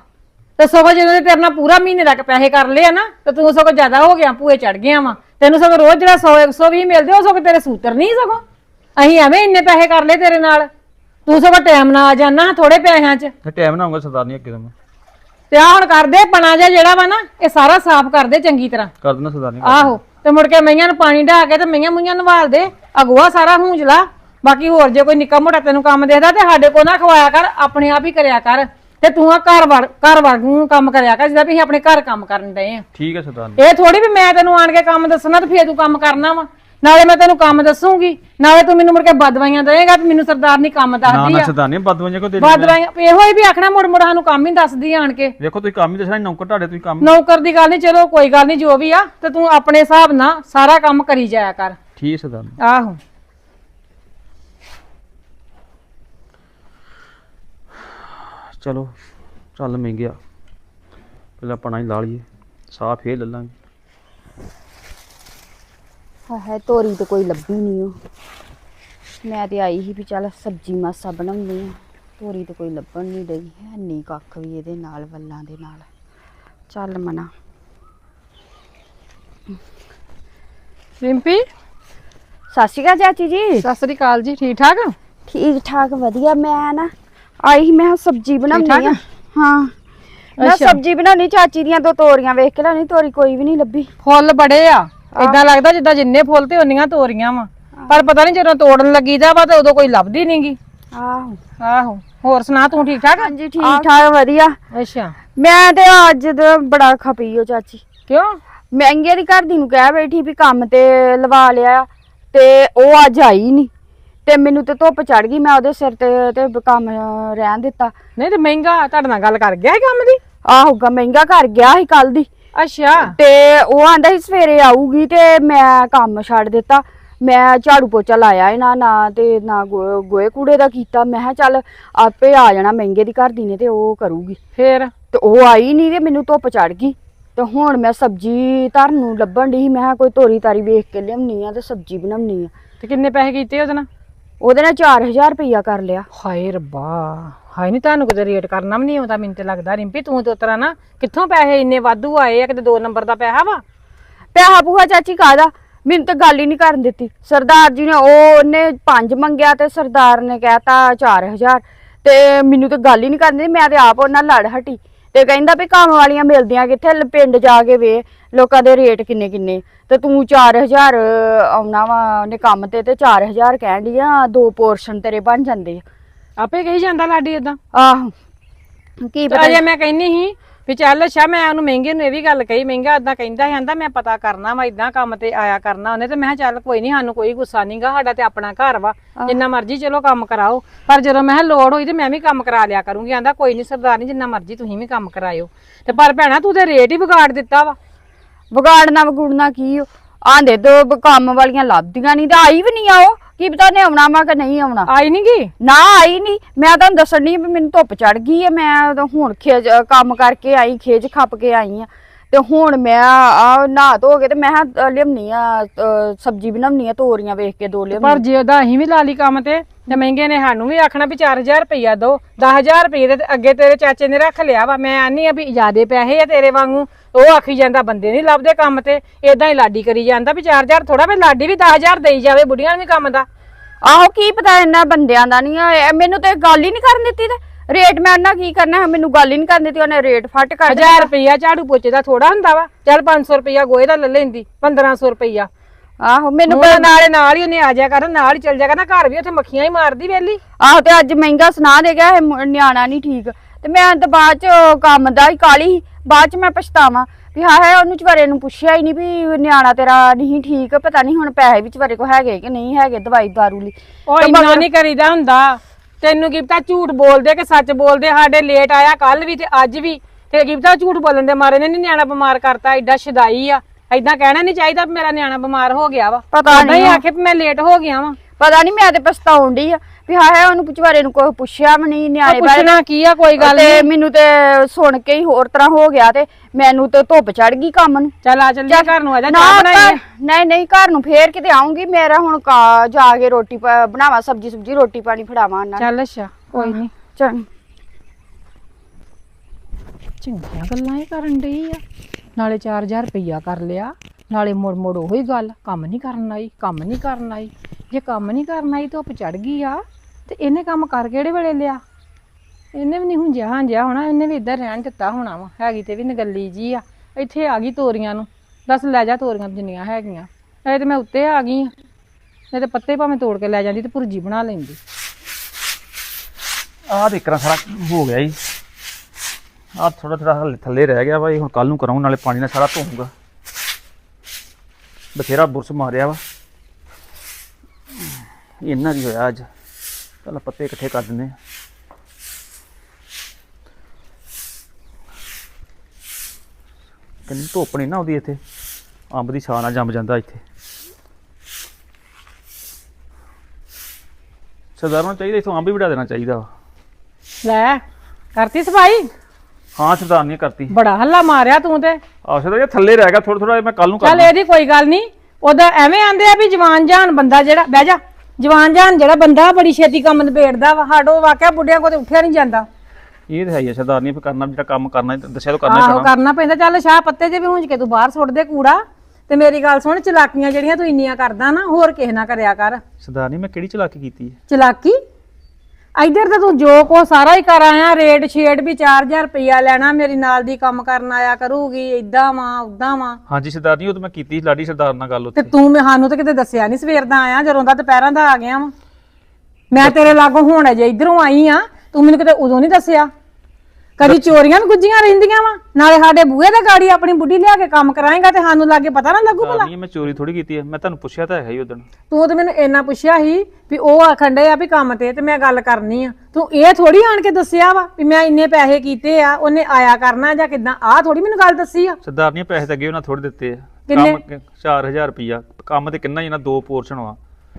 ਤੇ ਸਗੋਂ ਜਦੋਂ ਦੇ ਤੇਰੇ ਨਾਲ ਪੂਰਾ ਮਹੀਨੇ ਤੱਕ ਪੈਸੇ ਕਰ ਲਏ ਆ ਨਾ ਤੇ ਤੂੰ ਸਗੋਂ ਜ਼ਿਆਦਾ ਹੋ ਗਿਆ ਭੂਏ ਚੜ ਗਿਆ ਵਾਂ। ਤੈਨੂੰ ਸਗੋਂ ਰੋਜ਼ ਜਿਹੜਾ 100 120 ਮਿਲਦੇ ਉਹ ਸਗੋਂ ਤੇਰੇ ਸੂਤਰ ਨਹੀਂ ਸਗੋਂ। ਅਸੀਂ ਐਵੇਂ ਇੰਨੇ ਪੈਸੇ ਕਰ ਲਏ ਤੇਰੇ ਨਾਲ। ਤੂੰ ਸਗੋਂ ਟਾਈਮ ਨਾਲ ਆ ਜਾਣਾ ਥੋੜੇ ਪੈਸਿਆਂ 'ਚ। ਤੇ ਟਾਈਮ ਨਾ ਆਉਂਗਾ ਸਰਦਾਰਨੀ ਅੱਗੇ ਤੋਂ ਮੈਂ। ਤੇ ਆ ਹੁਣ ਕਰਦੇ ਪਣਾ ਜਿਹਾ ਜਿਹੜਾ ਵਾ ਨਾ ਇਹ ਸਾਰਾ ਸਾਫ਼ ਕਰਦੇ ਚੰਗੀ ਤਰ੍ਹਾਂ। ਕਰ ਦੇਣਾ ਸਰਦਾਰਨੀ ਆਹੋ ਤੇ ਮੁੜ ਕੇ ਮਈਆਂ ਨੂੰ ਪਾਣੀ ਢਾ ਕੇ ਤੇ ਮਈਆਂ ਮੁਈਆਂ ਨਵਾਲ ਦੇ ਅਗਵਾ ਸਾਰਾ ਹੂੰਜ ਲਾ। ਬਾਕੀ ਹੋਰ ਜੇ ਕੋਈ ਨਿੱਕਾ ਮੋਟਾ ਤੈਨੂੰ ਕੰਮ ਦੇਖਦਾ ਤੇ ਸਾਡੇ ਕੋਲ ਨਾ ਖਵਾਇਆ ਕਰ ਆਪਣੇ ਆਪ ਹੀ ਕਰਿਆ ਕਰ। ਤੇ ਤੂੰ ਆ ਘਰ ਵੜ ਘਰ ਵਾਂਗੂ ਕੰਮ ਕਰਿਆ ਕਰ ਜਿੱਦਾਂ ਵੀ ਅਸੀਂ ਆਪਣੇ ਘਰ ਕੰਮ ਕਰਨ ਡਏ ਆ। ਠੀਕ ਹੈ ਸਰਦਾਰਨੀ। ਇਹ ਥੋੜੀ ਵੀ ਮੈਂ ਤੈਨੂੰ ਆਣ ਕੇ ਕੰਮ ਦੱਸਣਾ ਤੇ ਫੇਰ ਤੂੰ ਕੰਮ ਕਰਨਾ ਵਾ। ਨਾਲੇ ਮੈਂ ਤੈਨੂੰ ਕੰਮ ਦੱਸੂਗੀ। ਨਾਲੇ ਤੂੰ ਮੈਨੂੰ ਮੁੜ ਕੇ ਬਦਵਾਈਆਂ ਦੇਏਗਾ ਵੀ ਮੈਨੂੰ ਸਰਦਾਰਨੀ ਕੰਮ ਨਾ ਦੱਸਦੀ ਨਾ ਆ। ਸਰਦਾਰ ਨਹੀਂ ਬਦਵਾਈਆਂ ਕੋ ਦੇ ਬਦਵਾਈਆਂ ਇਹੋ ਹੀ ਵੀ ਆਖਣਾ ਮੁੜ ਮੁੜ ਸਾਨੂੰ ਕੰਮ ਹੀ ਦੱਸਦੀ ਆਣ ਕੇ। ਵੇਖੋ ਤੁਸੀਂ ਕੰਮ ਹੀ ਦੱਸਣਾ ਨੌਕਰ ਤੁਹਾਡੇ ਤੁਸੀਂ ਕੰਮ। ਨੌਕਰ ਦੀ ਗੱਲ ਨਹੀਂ ਚਲੋ ਕੋਈ ਗੱਲ ਨਹੀਂ ਜੋ ਵੀ ਆ ਤੇ ਤੂੰ ਆਪਣੇ ਹਿਸਾਬ ਨਾਲ ਸਾਰਾ ਕੰਮ ਕਰੀ ਜਾਇਆ ਕਰ। ਠੀਕ ਸਰਦਾਰ ਆਹੋ। ਚਲੋ ਚੱਲ ਮਹਿੰਗਿਆ। ਪਹਿਲਾਂ ਆਪਣਾ ਹੀ ਲਾ ਲਈਏ। ਸਾਹ ਫੇਰ ਲੈ ਲਾਂਗੇ। ਹੈ ਤੋਰੀ ਤੇ ਕੋਈ ਲੱਭੀ ਨਹੀਂ ਉਹ। ਮੈਂ ਤੇ ਆਈ ਸੀ ਵੀ ਚੱਲ ਸਬਜੀ ਮਾਸਾ ਬਣਾਉਂਦੀ ਆ। ਤੋਰੀ ਤੇ ਕੋਈ ਲੱਭਣ ਨਹੀਂ ਡਈ। ਹੈ ਨਹੀਂ ਕੱਖ ਵੀ ਇਹਦੇ ਨਾਲ ਵੱਲਾਂ ਦੇ ਨਾਲ। ਚੱਲ ਮਨਾ। ਰਿੰਪੀ? ਸਤਿ ਸ਼੍ਰੀ ਅਕਾਲ ਚਾਚੀ ਜੀ। ਸਤਿ ਸ੍ਰੀ ਅਕਾਲ ਜੀ ਠੀਕ ਠਾਕ? ਠੀਕ ਠਾਕ ਵਧੀਆ। ਮੈਂ ਨਾ ਆਈ ਸੀ ਮੈਂ ਕਿਹਾ ਸਬਜੀ ਬਣਾਉਣੀ? ਆ। ਹਾਂ। ਮੈਂ ਅੱਛਾ। ਸਬਜੀ ਬਣਾਉਣੀ ਚਾਚੀ ਦੀਆਂ ਦੋ ਤੋਰੀਆਂ ਵੇਖ ਕੇ ਲੈਣੀ ਤੋਰੀ ਕੋਈ ਵੀ ਨਹੀਂ ਲੱਭੀ। ਫੁੱਲ ਬੜੇ ਆ। ਇਦਾਂ ਲੱਗਦਾ ਜਿੱਦਾਂ ਜਿੰਨੇ ਫੁੱਲ ਤੇ ਉਨੀਆਂ ਤੋਰੀਆਂ ਵਾ। ਪਰ ਪਤਾ ਨਹੀਂ ਜਦੋਂ ਤੋੜਨ ਲੱਗੀਦਾ ਵਾ ਤੇ ਉਦੋਂ ਕੋਈ ਲੱਭਦੀ ਨਹੀਂਗੀ ਆਹੋ। ਆਹੋ। ਹੋਰ ਸੁਣਾ ਤੂੰ ਠੀਕ ਠਾਕ ਹਾਂਜੀ ਠੀਕ ਠਾਕ ਵਧੀਆ। ਅੱਛਾ। ਮੈਂ ਤੇ ਅੱਜ ਦਾ ਬੜਾ ਖਪੀ ਹੋ ਚਾਚੀ। ਕਿਉਂ? ਮਹਿੰਗੇ ਦੀ ਘਰ ਦੀ ਨੂੰ ਕਹਿ ਬੈਠੀ ਵੀ ਕੰਮ ਤੇ ਲਵਾ ਲਿਆ ਤੇ ਉਹ ਅੱਜ ਆਈ ਨਹੀਂ ਤੇ ਮੈਨੂੰ ਤੇ ਧੁੱਪ ਚੜ ਗਈ ਮੈਂ ਉਹਦੇ ਸਿਰ ਤੇ ਤੇ ਕੰਮ ਰਹਿਣ ਦਿੱਤਾ। ਨਹੀਂ ਤੇ ਮਹਿੰਗਾ ਤੁਹਾਡੇ ਨਾਲ ਗੱਲ ਕਰ ਗਿਆ ਇਹ ਕੰਮ ਦੀ? ਆਹੋ ਗਾ ਮਹਿੰਗਾ ਕਰ ਗਿਆ ਸੀ ਕੱਲ ਦੀ। ਅੱਛਾ। ਤੇ ਉਹ ਆਂਦਾ ਸੀ ਸਵੇਰੇ ਆਊਗੀ ਤੇ ਮੈਂ ਕੰਮ ਛੱਡ ਦਿੱਤਾ। ਮੈਂ ਝਾੜੂ ਪੋਚਾ ਲਾਇਆ ਇਹਨਾਂ ਨਾ ਤੇ ਨਾ ਗੋ- ਗੋਹੇ ਕੂੜੇ ਦਾ ਕੀਤਾ। ਮੈਂ ਕਿਹਾ ਚੱਲ ਆਪੇ ਆ ਜਾਣਾ ਮਹਿੰਗੇ ਦੀ ਘਰ ਦੀ ਨੇ ਤੇ ਉਹ ਕਰੂਗੀ। ਫੇਰ? ਤੇ ਉਹ ਆਈ ਨਹੀਂ ਤੇ ਮੈਨੂੰ ਧੁੱਪ ਚੜ ਗਈ। ਤੇ ਹੁਣ ਮੈਂ ਸਬਜ਼ੀ ਧਰਨ ਨੂੰ ਲੱਭਣ ਦੀ ਮੈਂ ਕਿਹਾ ਕੋਈ ਤੋਰੀ ਤਾਰੀ ਵੇਖ ਕੇ ਲਿਆਉਣੀ ਆ ਤੇ ਸਬਜ਼ੀ ਬਣਾਉਣੀ ਆ। ਤੇ ਕਿੰਨੇ ਪੈਸੇ ਕੀਤੇ ਉਹਦੇ ਨਾਲ? ਉਹਦੇ ਨਾਲ 4000 ਰੁਪਈਆ ਕਰ ਲਿਆ। ਹਾਏ ਰੱਬਾ। ਹਾਏ ਨਹੀਂ ਤੁਹਾਨੂੰ ਕਿਤੇ ਰੇਟ ਕਰਨਾ ਵੀ ਨਹੀਂ ਆਉਂਦਾ, ਮੈਨੂੰ ਤੇ ਲੱਗਦਾ ਰਿੰਪੀ ਤੂੰ ਤੇ ਉਤਰਾ ਨਾ, ਕਿੱਥੋਂ ਪੈਸੇ ਇੰਨੇ ਵਾਧੂ ਆਏ ਆ, ਕਿਤੇ ਦੋ ਨੰਬਰ ਦਾ ਪੈਸਾ ਵਾ? ਪੈਸਾ ਪੂਹਾ ਚਾਚੀ ਕਾਦਾ ਮੈਨੂੰ ਤਾਂ ਗੱਲ ਹੀ ਨਹੀਂ ਕਰਨ ਦਿੱਤੀ। ਸਰਦਾਰ ਜੀ ਨੇ, ਉਹ ਉਹਨੇ 5 ਮੰਗਿਆ ਤੇ ਸਰਦਾਰ ਨੇ ਕਹਿਤਾ 4000 ਤੇ ਮੈਨੂੰ ਤਾਂ ਗੱਲ ਹੀ ਨਹੀਂ ਕਰਨ ਦਿੱਤੀ, ਮੈਂ ਤੇ ਆਪ ਉਹਨਾਂ ਲੜ ਹਟੀ। ਤੇ ਕਹਿੰਦਾ ਵੀ ਕੰਮ ਵਾਲੀਆਂ ਮਿਲਦੀਆਂ ਕਿੱਥੇ ਪਿੰਡ ਜਾ ਕੇ ਵੇ, ਲੋਕਾਂ ਦੇ ਰੇਟ ਕਿੰਨੇ ਕਿੰਨੇ। ਤੇ ਤੂੰ 4000 ਆਉਣਾ ਵਾ ਉਹਨੇ ਕੰਮ ਤੇ ਤੇ 4000 ਕਹਿਣ ਦੀ ਆ, ਦੋ ਪੋਰਸ਼ਨ ਤੇਰੇ ਬਣ ਜਾਂਦੇ ਆ। ਆਪੇ ਕਹੀ ਜਾਂਦਾ ਲਾਡੀ ਇਦਾਂ ਆਹੋ। ਕੀ ਪਤਾ ਅਜੇ ਮੈਂ ਕਹਿੰਨੀ ਸੀ ਵੀ ਚੱਲ ਅੱਛਾ ਮੈਂ ਉਹਨੂੰ ਮਹਿੰਗੇ ਨੂੰ ਇਹ ਵੀ ਗੱਲ ਕਹੀ ਮਹਿੰਗਾ ਇਦਾਂ ਕਹਿੰਦਾ ਸੀ ਆਂਦਾ ਮੈਂ ਪਤਾ ਕਰਨਾ ਵਾ ਇਦਾਂ ਕੰਮ ਤੇ ਆਇਆ ਕਰਨਾ ਉਹਨੇ ਤੇ ਮੈਂ ਕਿਹਾ ਚੱਲ ਕੋਈ ਨਹੀਂ ਸਾਨੂੰ ਕੋਈ ਗੁੱਸਾ ਨਹੀਂਗਾ ਸਾਡਾ ਤੇ ਆਪਣਾ ਘਰ ਵਾ ਜਿੰਨਾ ਮਰਜ਼ੀ ਚਲੋ ਕੰਮ ਕਰਾਓ ਪਰ ਜਦੋਂ ਮੈਂ ਕਿਹਾ ਲੋੜ ਹੋਈ ਤੇ ਮੈਂ ਵੀ ਕੰਮ ਕਰਾ ਲਿਆ ਕਰੂੰਗੀ ਆਂਦਾ ਕੋਈ ਨਹੀਂ ਸਰਦਾਰ ਨਹੀਂ ਜਿੰਨਾ ਮਰਜ਼ੀ ਤੁਸੀਂ ਵੀ ਕੰਮ ਕਰਾਇਓ। ਤੇ ਪਰ ਭੈਣਾ ਤੂੰ ਤੇ ਰੇਟ ਹੀ ਵਿਗਾੜ ਦਿੱਤਾ ਵਾ। ਵਿਗਾੜਨਾ ਵਿਗੂੜਨਾ ਕੀ? ਆਂਦੇ ਦੋ ਬ- ਕੰਮ ਵਾਲੀਆਂ ਲੱਭਦੀਆਂ ਨਹੀਂ ਤੇ ਆਈ ਵੀ ਨਹੀਂ ਆ ਉਹ। ਕੀ ਪਤਾ ਨੇ ਆਉਣਾ ਵਾ ਕਿ ਨਹੀਂ ਆਉਣਾ। ਆਈ ਨੀ ਗੀ? ਨਾ ਆਈ ਨਹੀਂ ਮੈਂ ਤੁਹਾਨੂੰ ਦੱਸਣ ਨਹੀਂ ਮੈਨੂੰ ਧੁੱਪ ਚੜ ਗਈ ਹੈ ਮੈਂ ਤਾਂ ਹੁਣ ਖੇਜ ਕੰਮ ਕਰਕੇ ਆਈ ਖੇਜ ਖੱਪ ਕੇ ਆਈ ਆ। ਤੇ ਹੁਣ ਮੈਂ ਆ ਨਹਾ ਧੋ ਕੇ ਤੇ ਮੈਂ ਲਿਆਉਣੀ ਆ ਸਬਜ਼ੀ ਬਣਾਉਣੀ ਆ ਤੋਰੀਆਂ ਵੇਖ ਕੇ ਦੋ ਪਰ ਲਿਆਉਣੀ ਜੇ ਉਹਦਾ ਅਸੀਂ ਵੀ ਲਾ ਲਈ ਕੰਮ ਤੇ ਤੇ ਮਹਿੰਗੇ ਨੇ ਸਾਨੂੰ ਵੀ ਆਖਣਾ ਵੀ 4000 ਰੁਪਈਆ ਦੋ 10000 ਰੁਪਏ ਦੇ ਤੇ ਅੱਗੇ ਤੇਰੇ ਚਾਚੇ ਨੇ ਰੱਖ ਲਿਆ ਵਾ। ਮੈਂ ਆਨੀ ਆ ਵੀ ਜਿਆਦੇ ਪੈਸੇ ਆ ਤੇਰੇ ਵਾਂਗੂ। ਉਹ ਆਖੀ ਜਾਂਦਾ ਬੰਦੇ ਨਹੀਂ ਲੱਭਦੇ ਕੰਮ ਤੇ। ਇਦਾਂ ਹੀ ਲਾਡੀ ਕਰੀ ਜਾਂਦਾ ਵੀ 4000 ਥੋੜਾ ਵੀ ਲਾਡੀ ਵੀ 10000 ਦੇਈ ਜਾਵੇ ਬੁੜੀਆਂ ਨੂੰ ਵੀ ਕੰਮ ਦਾ। ਆਹੋ ਕੀ ਪਤਾ ਇਹਨਾਂ ਬੰਦਿਆਂ ਦਾ ਨਹੀਂ ਆ। ਮੈਨੂੰ ਤੇ ਗੱਲ ਹੀ ਨਹੀਂ ਕਰਨ ਦਿੱਤੀ ਤੇ। ਰੇਟ ਮੈਂ ਉਹਨਾਂ ਕੀ ਕਰਨਾ ਮੈਨੂੰ ਗੱਲ ਹੀ ਨਹੀਂ ਕਰਨ ਦਿੱਤੀ ਉਹਨੇ ਰੇਟ ਫੱਟ ਕਰ ਦਿੱਤਾ 1000 ਰੁਪਈਆ ਝਾੜੂ ਪੋਚੇ ਦਾ ਥੋੜਾ ਹੁੰਦਾ ਵਾ। ਚੱਲ 500 ਰੁਪਈਆ ਗੋਹੇ ਦਾ ਲੈ ਲੈਂਦੀ 1500 ਰੁਪਈਆ। ਆਹੋ ਮੈਨੂੰ ਨੂੰ ਨਾਲੇ ਨਾਲ ਹੀ ਉਹਨੇ ਆ ਜਾਇਆ ਕਰ ਨਾਲ ਹੀ ਚੱਲ ਜਾਇਆ ਕਰ ਨਾ ਘਰ ਵੀ ਉੱਥੇ ਮੱਖੀਆਂ ਹੀ ਮਾਰਦੀ ਵੇਲੀ। ਆਹੋ ਤੇ ਅੱਜ ਮਹਿੰਗਾ ਸੁਣਾ ਦੇ ਗਿਆ ਇਹ ਮੁ- ਨਿਆਣਾ ਨਹੀਂ ਠੀਕ। ਤੇ ਮੈਂ ਤਾਂ ਬਾਅਦ ਚ ਕੰਮ ਦਾ ਹੀ ਕਾਲੀ ਸੀ। ਬਾਅਦ ਚ ਮੈਂ ਪਛਤਾਵਾਂ। ਵੀ ਹਾਂ ਹੈ ਉਹਨੂੰ ਚਵਾਰੇ ਨੂੰ ਪੁੱਛਿਆ ਹੀ ਨਹੀਂ ਵੀ ਨਿਆਣਾ ਤੇਰਾ ਨਹੀਂ ਠੀਕ ਪਤਾ ਨਹੀਂ ਹੁਣ ਪੈਸੇ ਵੀ ਚਵਾਰੇ ਕੋ ਹੈਗੇ ਕਿ ਨਹੀਂ ਹੈਗੇ ਦਵਾਈ ਦਾਰੂ ਲਈ। ਉਹ ਤੇ ਇੰਨਾ ਮਗਰ- ਨਹੀਂ ਕਰੀਦਾ ਹੁੰਦਾ। ਤੈਨੂੰ ਕੀ ਪਤਾ ਝੂਠ ਬੋਲਦੇ ਕਿ ਸੱਚ ਬੋਲਦੇ ਸਾਡੇ ਲੇਟ ਆਇਆ ਕੱਲ ਵੀ ਤੇ ਅੱਜ ਵੀ। ਤੇ ਕੀ ਪਤਾ ਝੂਠ ਬੋਲਣ ਦੇ ਮਾਰੇ ਨੇ ਨੀ ਨਿਆਣਾ ਬਿਮਾਰ ਕਰਤਾ ਐਡਾ ਸ਼ਦਾਈ ਆ। ਐਦਾਂ ਕਹਿਣਾ ਨਹੀਂ ਚਾਹੀਦਾ ਵੀ ਮੇਰਾ ਨਿਆਣਾ ਬਿਮਾਰ ਹੋ ਗਿਆ ਵਾ। ਪਤਾ ਨਹੀਂ ਆਖੇ ਵੀ ਮੈਂ ਲੇਟ ਹੋ ਗਿਆ ਵਾ। ਪਤਾ ਨਹੀਂ ਮੈਂ ਤੇ ਪਛਤਾਉਣ ਡਈ ਆ ਵੀ ਹਾਂ ਹੈ ਉਹਨੂੰ ਚਵਾਰੇ ਨੂੰ ਕੋਈ ਪੁੱਛਿਆ ਵੀ ਨਹੀਂ ਨਿਆਣੇ ਬਾਰੇ ਪੁੱਛਣਾ ਕੀ ਆ ਕੋਈ ਗੱਲ ਤੇ ਨਹੀਂ। ਮੈਨੂੰ ਤੇ ਸੁਣ ਕੇ ਹੀ ਹੋਰ ਤਰ੍ਹਾਂ ਹੋ ਗਿਆ ਤੇ ਮੈਨੂੰ ਤੇ ਧੁੱਪ ਚੜ ਗਈ ਕੰਮ ਨੂੰ। ਚੱਲ ਆ ਚੱਲੀਏ ਘਰ ਨੂੰ ਆ ਜਾ ਨਾ ਚਾਹ ਬਣਾਈਏ। ਘਰ- ਨਹੀਂ ਨਹੀਂ ਘਰ ਨੂੰ ਫੇਰ ਕਿਤੇ ਆਉਂਗੀ ਮੇਰਾ ਹੁਣ ਕਾ- ਜਾ ਕੇ ਰੋਟੀ ਪਾ- ਬਣਾਵਾਂ ਸਬਜੀ ਸੁਬਜੀ ਰੋਟੀ ਪਾਣੀ ਫੜਾਵਾਂ ਨੂੰ। ਚੱਲ ਅੱਛਾ ਕੋਈ ਨਹੀਂ। ਚੰਗ। ਚੰਗੀਆਂ ਗੱਲਾਂ ਹੀ ਕਰਨ ਡਈ ਆ। ਨਾਲੇ 4000 ਰੁਪਈਆ ਕਰ ਲਿਆ। ਨਾਲੇ ਮੁੜ ਮੁੜ ਉਹੀ ਗੱਲ, ਕੰਮ ਨਹੀਂ ਕਰਨ ਆਈ, ਕੰਮ ਨਹੀਂ ਕਰਨ ਆਈ। ਜੇ ਕੰਮ ਨਹੀਂ ਕਰਨ ਆਈ, ਧੁੱਪ ਚੜ ਗਈ ਆ, ਤੇ ਇਹਨੇ ਕੰਮ ਕਰ ਕਿਹੜੇ ਵੇਲੇ ਲਿਆ? ਇਹਨੇ ਵੀ ਨਹੀਂ ਹੁੰਜਿਆ ਹਾਂਜਿਆ ਹੋਣਾ, ਇਹਨੇ ਵੀ ਇੱਧਰ ਰਹਿਣ ਦਿੱਤਾ ਹੋਣਾ ਵਾ, ਹੈਗੀ ਤੇ ਵੀ ਨਗੱਲੀ ਜੀ ਆ। ਇੱਥੇ ਆ ਗਈ ਤੋਰੀਆਂ ਨੂੰ। ਦੱਸ ਲੈ ਜਾ ਤੋਰੀਆਂ ਜਿੰਨੀਆਂ ਹੈਗੀਆਂ। ਇਹ ਤੇ ਮੈਂ ਉੱਤੇ ਆ ਗਈ ਆ। ਨਹੀਂ ਤੇ ਪੱਤੇ ਭਾਵੇਂ ਤੋੜ ਕੇ ਲੈ ਜਾਂਦੀ ਤੇ ਭੁਰਜੀ ਬਣਾ ਲੈਂਦੀ। ਆਹ ਤੇ ਸਾਰਾ ਹੋ ਗਿਆ ਜੀ। ਆਹ ਥੋੜਾ ਥੋੜਾ ਹਲੇ ਥੱਲੇ ਰਹਿ ਗਿਆ ਵਾ ਹੁਣ ਕੱਲ ਨੂੰ ਕਰਾਉਂ ਨਾਲੇ ਪਾਣੀ ਨਾਲ ਸਾਰਾ ਧੋਊਂਗਾ। ਬਥੇਰਾ ਬੁਰਸ ਮਾਰਿਆ ਵਾ। ਇਹਨਾਂ ਦੀ ਹੋਇਆ ਅੱਜ? ਚੱਲ ਪੱਤੇ ਇਕੱਠੇ ਕਰ ਦਿੰਦੇ ਆ ਕਿੰਨੀ ਧੁੱਪ ਨਹੀਂ ਨਾ ਆਉਂਦੀ ਇੱਥੇ। ਅੰਬ ਦੀ ਛਾਂ ਨਾਲ ਜੰਮ ਜਾਂਦਾ ਇੱਥੇ। ਸਰਦਾਰ ਨੂੰ ਚਾਹੀਦਾ, ਇਥੋਂ ਅੰਬ ਵੀ ਵੜਾ ਦੇਣਾ ਚਾਹੀਦਾ ਵਾ। ਲੈ, ਕਰਤੀ ਸਫ਼ਾਈ? ਹਾਂ ਸਰਦਾਰ ਨੇ ਕਰਤੀ। ਬੜਾ ਹੱਲਾ ਮਾਰਿਆ ਤੂੰ ਤੇ। ਆਹ ਸਰਦਾਰ ਇਹ ਥੱਲੇ ਰਹਿ ਗਿਆ ਥੋੜਾ ਥੋੜਾ ਮੈਂ ਕੱਲ ਨੂੰ ਕਰ ਚੱਲ। ਇਹਦੀ ਕੋਈ ਗੱਲ ਨਹੀਂ। ਉਹਦਾ ਐਵੇਂ ਆਂਦੇ ਆ ਵੀ ਜਵਾਨ ਜਾਨ ਬੰਦਾ ਜਿਹੜਾ ਬਹਿ ਜਾ। ਜਵਾਨ ਜਾਨ ਜਿਹੜਾ ਬੰਦਾ ਬੜੀ ਛੇਤੀ ਕੰਮ ਨਿਬੇੜਦਾ ਵਾ ਸਾਡੋ ਵਾਕਿਆ ਬੁੱਢਿਆਂ ਕੋਲ ਤੇ ਉੱਠਿਆ ਨਹੀਂ ਜਾਂਦਾ। ਇਹ ਤਾਂ ਹੈ ਹੀ ਆ ਸਰਦਾਰ ਨੇ ਫਿਰ ਕਰਨਾ ਜਿਹੜਾ ਕੰਮ ਕਰਨਾ ਦੱਸਿਆ ਤਾਂ ਕਰਨਾ ਹੀ ਆਹੋ ਪੈਣਾ। ਕਰਨਾ ਪੈਂਦਾ। ਚੱਲ ਸ਼ਾਹ ਪੱਤੇ ਜੇ ਵੀ ਹੁੰਜ ਕੇ ਤੂੰ ਬਾਹਰ ਸੁੱਟ ਦੇ ਕੂੜਾ ਤੇ ਮੇਰੀ ਗੱਲ ਸੁਣ ਚਲਾਕੀਆਂ ਜਿਹੜੀਆਂ ਤੂੰ ਇੰਨੀਆਂ ਕਰਦਾ ਨਾ ਹੋਰ ਕਿਸੇ ਨਾ ਕਰਿਆ ਕਰ। ਸਰਦਾਰ ਨੇ ਮੈਂ ਕਿਹੜੀ ਚਲਾਕੀ ਕੀਤੀ ਹੈ? ਚਲਾਕੀ? ਇੱਧਰ ਤਾਂ ਤੂੰ ਜੋ ਕੋ ਸਾਰਾ ਹੀ ਕਰ ਆਇਆ ਰੇਟ ਛੇੜ ਵੀ 4000 ਰੁਪਇਆ ਲੈਣਾ ਮੇਰੀ ਨਾਲ ਦੀ ਕੰਮ ਕਰਨ ਆਇਆ ਕਰੂਗੀ ਇਦਾਂ ਵਾਂ ਉਦਾਂ ਵਾਂ। ਹਾਂਜੀ ਸਰਦਾਰ ਜੀ ਉਹ ਤਾਂ ਮੈਂ ਕੀਤੀ ਸੀ ਲਾਡੀ ਸਰਦਾਰ ਨਾਲ ਗੱਲ ਤੇ ਉੱਥੇ। ਤੂੰ ਮੈਂ ਸਾਨੂੰ ਤਾਂ ਕਿਤੇ ਦੱਸਿਆ ਨਹੀਂ ਸਵੇਰ ਦਾ ਆਇਆ ਜਦੋਂ ਦਾ ਦੁਪਹਿਰਾਂ ਦਾ ਆ ਗਿਆ ਵਾਂ। ਮੈਂ ਤੇਰੇ ਲਾਗੋਂ ਹੁਣ ਅਜੇ ਇਧਰੋਂ ਆਈ ਆ ਤੂੰ ਮੈਨੂੰ ਕਿਤੇ ਉਦੋਂ ਨਹੀਂ ਦੱਸਿਆ। ਕਦੀ ਚੋਰੀਆਂ ਵੀ ਗੁੱਜੀਆਂ ਰਹਿੰਦੀਆਂ ਵਾ? ਨਾਲੇ ਸਾਡੇ ਬੂਹੇ ਦੇ ਗਾੜੀ ਆਪਣੀ ਬੁੱਢੀ ਲਿਆ ਕੇ ਕੰਮ ਕਰਾਏਗਾ ਤੇ ਸਾਨੂੰ ਲਾਗੇ ਪਤਾ ਨਾ ਲੱਗੂ ਭਲਾ। ਨਹੀਂ ਮੈਂ ਚੋਰੀ ਥੋੜੀ ਕੀਤੀ ਹੈ ਮੈਂ ਤੁਹਾਨੂੰ ਪੁੱਛਿਆ ਤਾਂ ਹੈ ਹੀ ਉਦੋਂ ਤੂੰ ਤੇ ਮੈਨੂੰ ਇੰਨਾ ਪੁੱਛਿਆ ਸੀ ਵੀ ਉਹ ਆਖਣ ਡਏ ਆ ਵੀ ਕੰਮ ਤੇ ਤੇ ਮੈਂ ਗੱਲ ਕਰਨੀ ਆ। ਤੂੰ ਇਹ ਥੋੜੀ ਆਣ ਕੇ ਦੱਸਿਆ ਵਾ ਵੀ ਮੈਂ ਇੰਨੇ ਪੈਸੇ ਕੀਤੇ ਆ ਉਹਨੇ ਆਇਆ ਕਰਨਾ ਜਾਂ ਕਿਦਾਂ? ਆਹ ਥੋੜੀ ਮੈਨੂੰ ਗੱਲ ਦੱਸੀ ਆ। ਸਰਦਾਰ ਨੇ ਪੈਸੇ ਤਾਂ ਅੱਗੇ ਉਹਨਾਂ ਥੋੜੇ ਦਿੱਤੇ ਆ। ਕਿੰਨੇ? ਕੰਮ 4000 ਰੁਪਿਆ ਕੰਮ ਤੇ ਕਿੰਨਾ ਹੀ ਨਾ ਦੋ ਪੋਰਸ਼ਨ ਵਾ।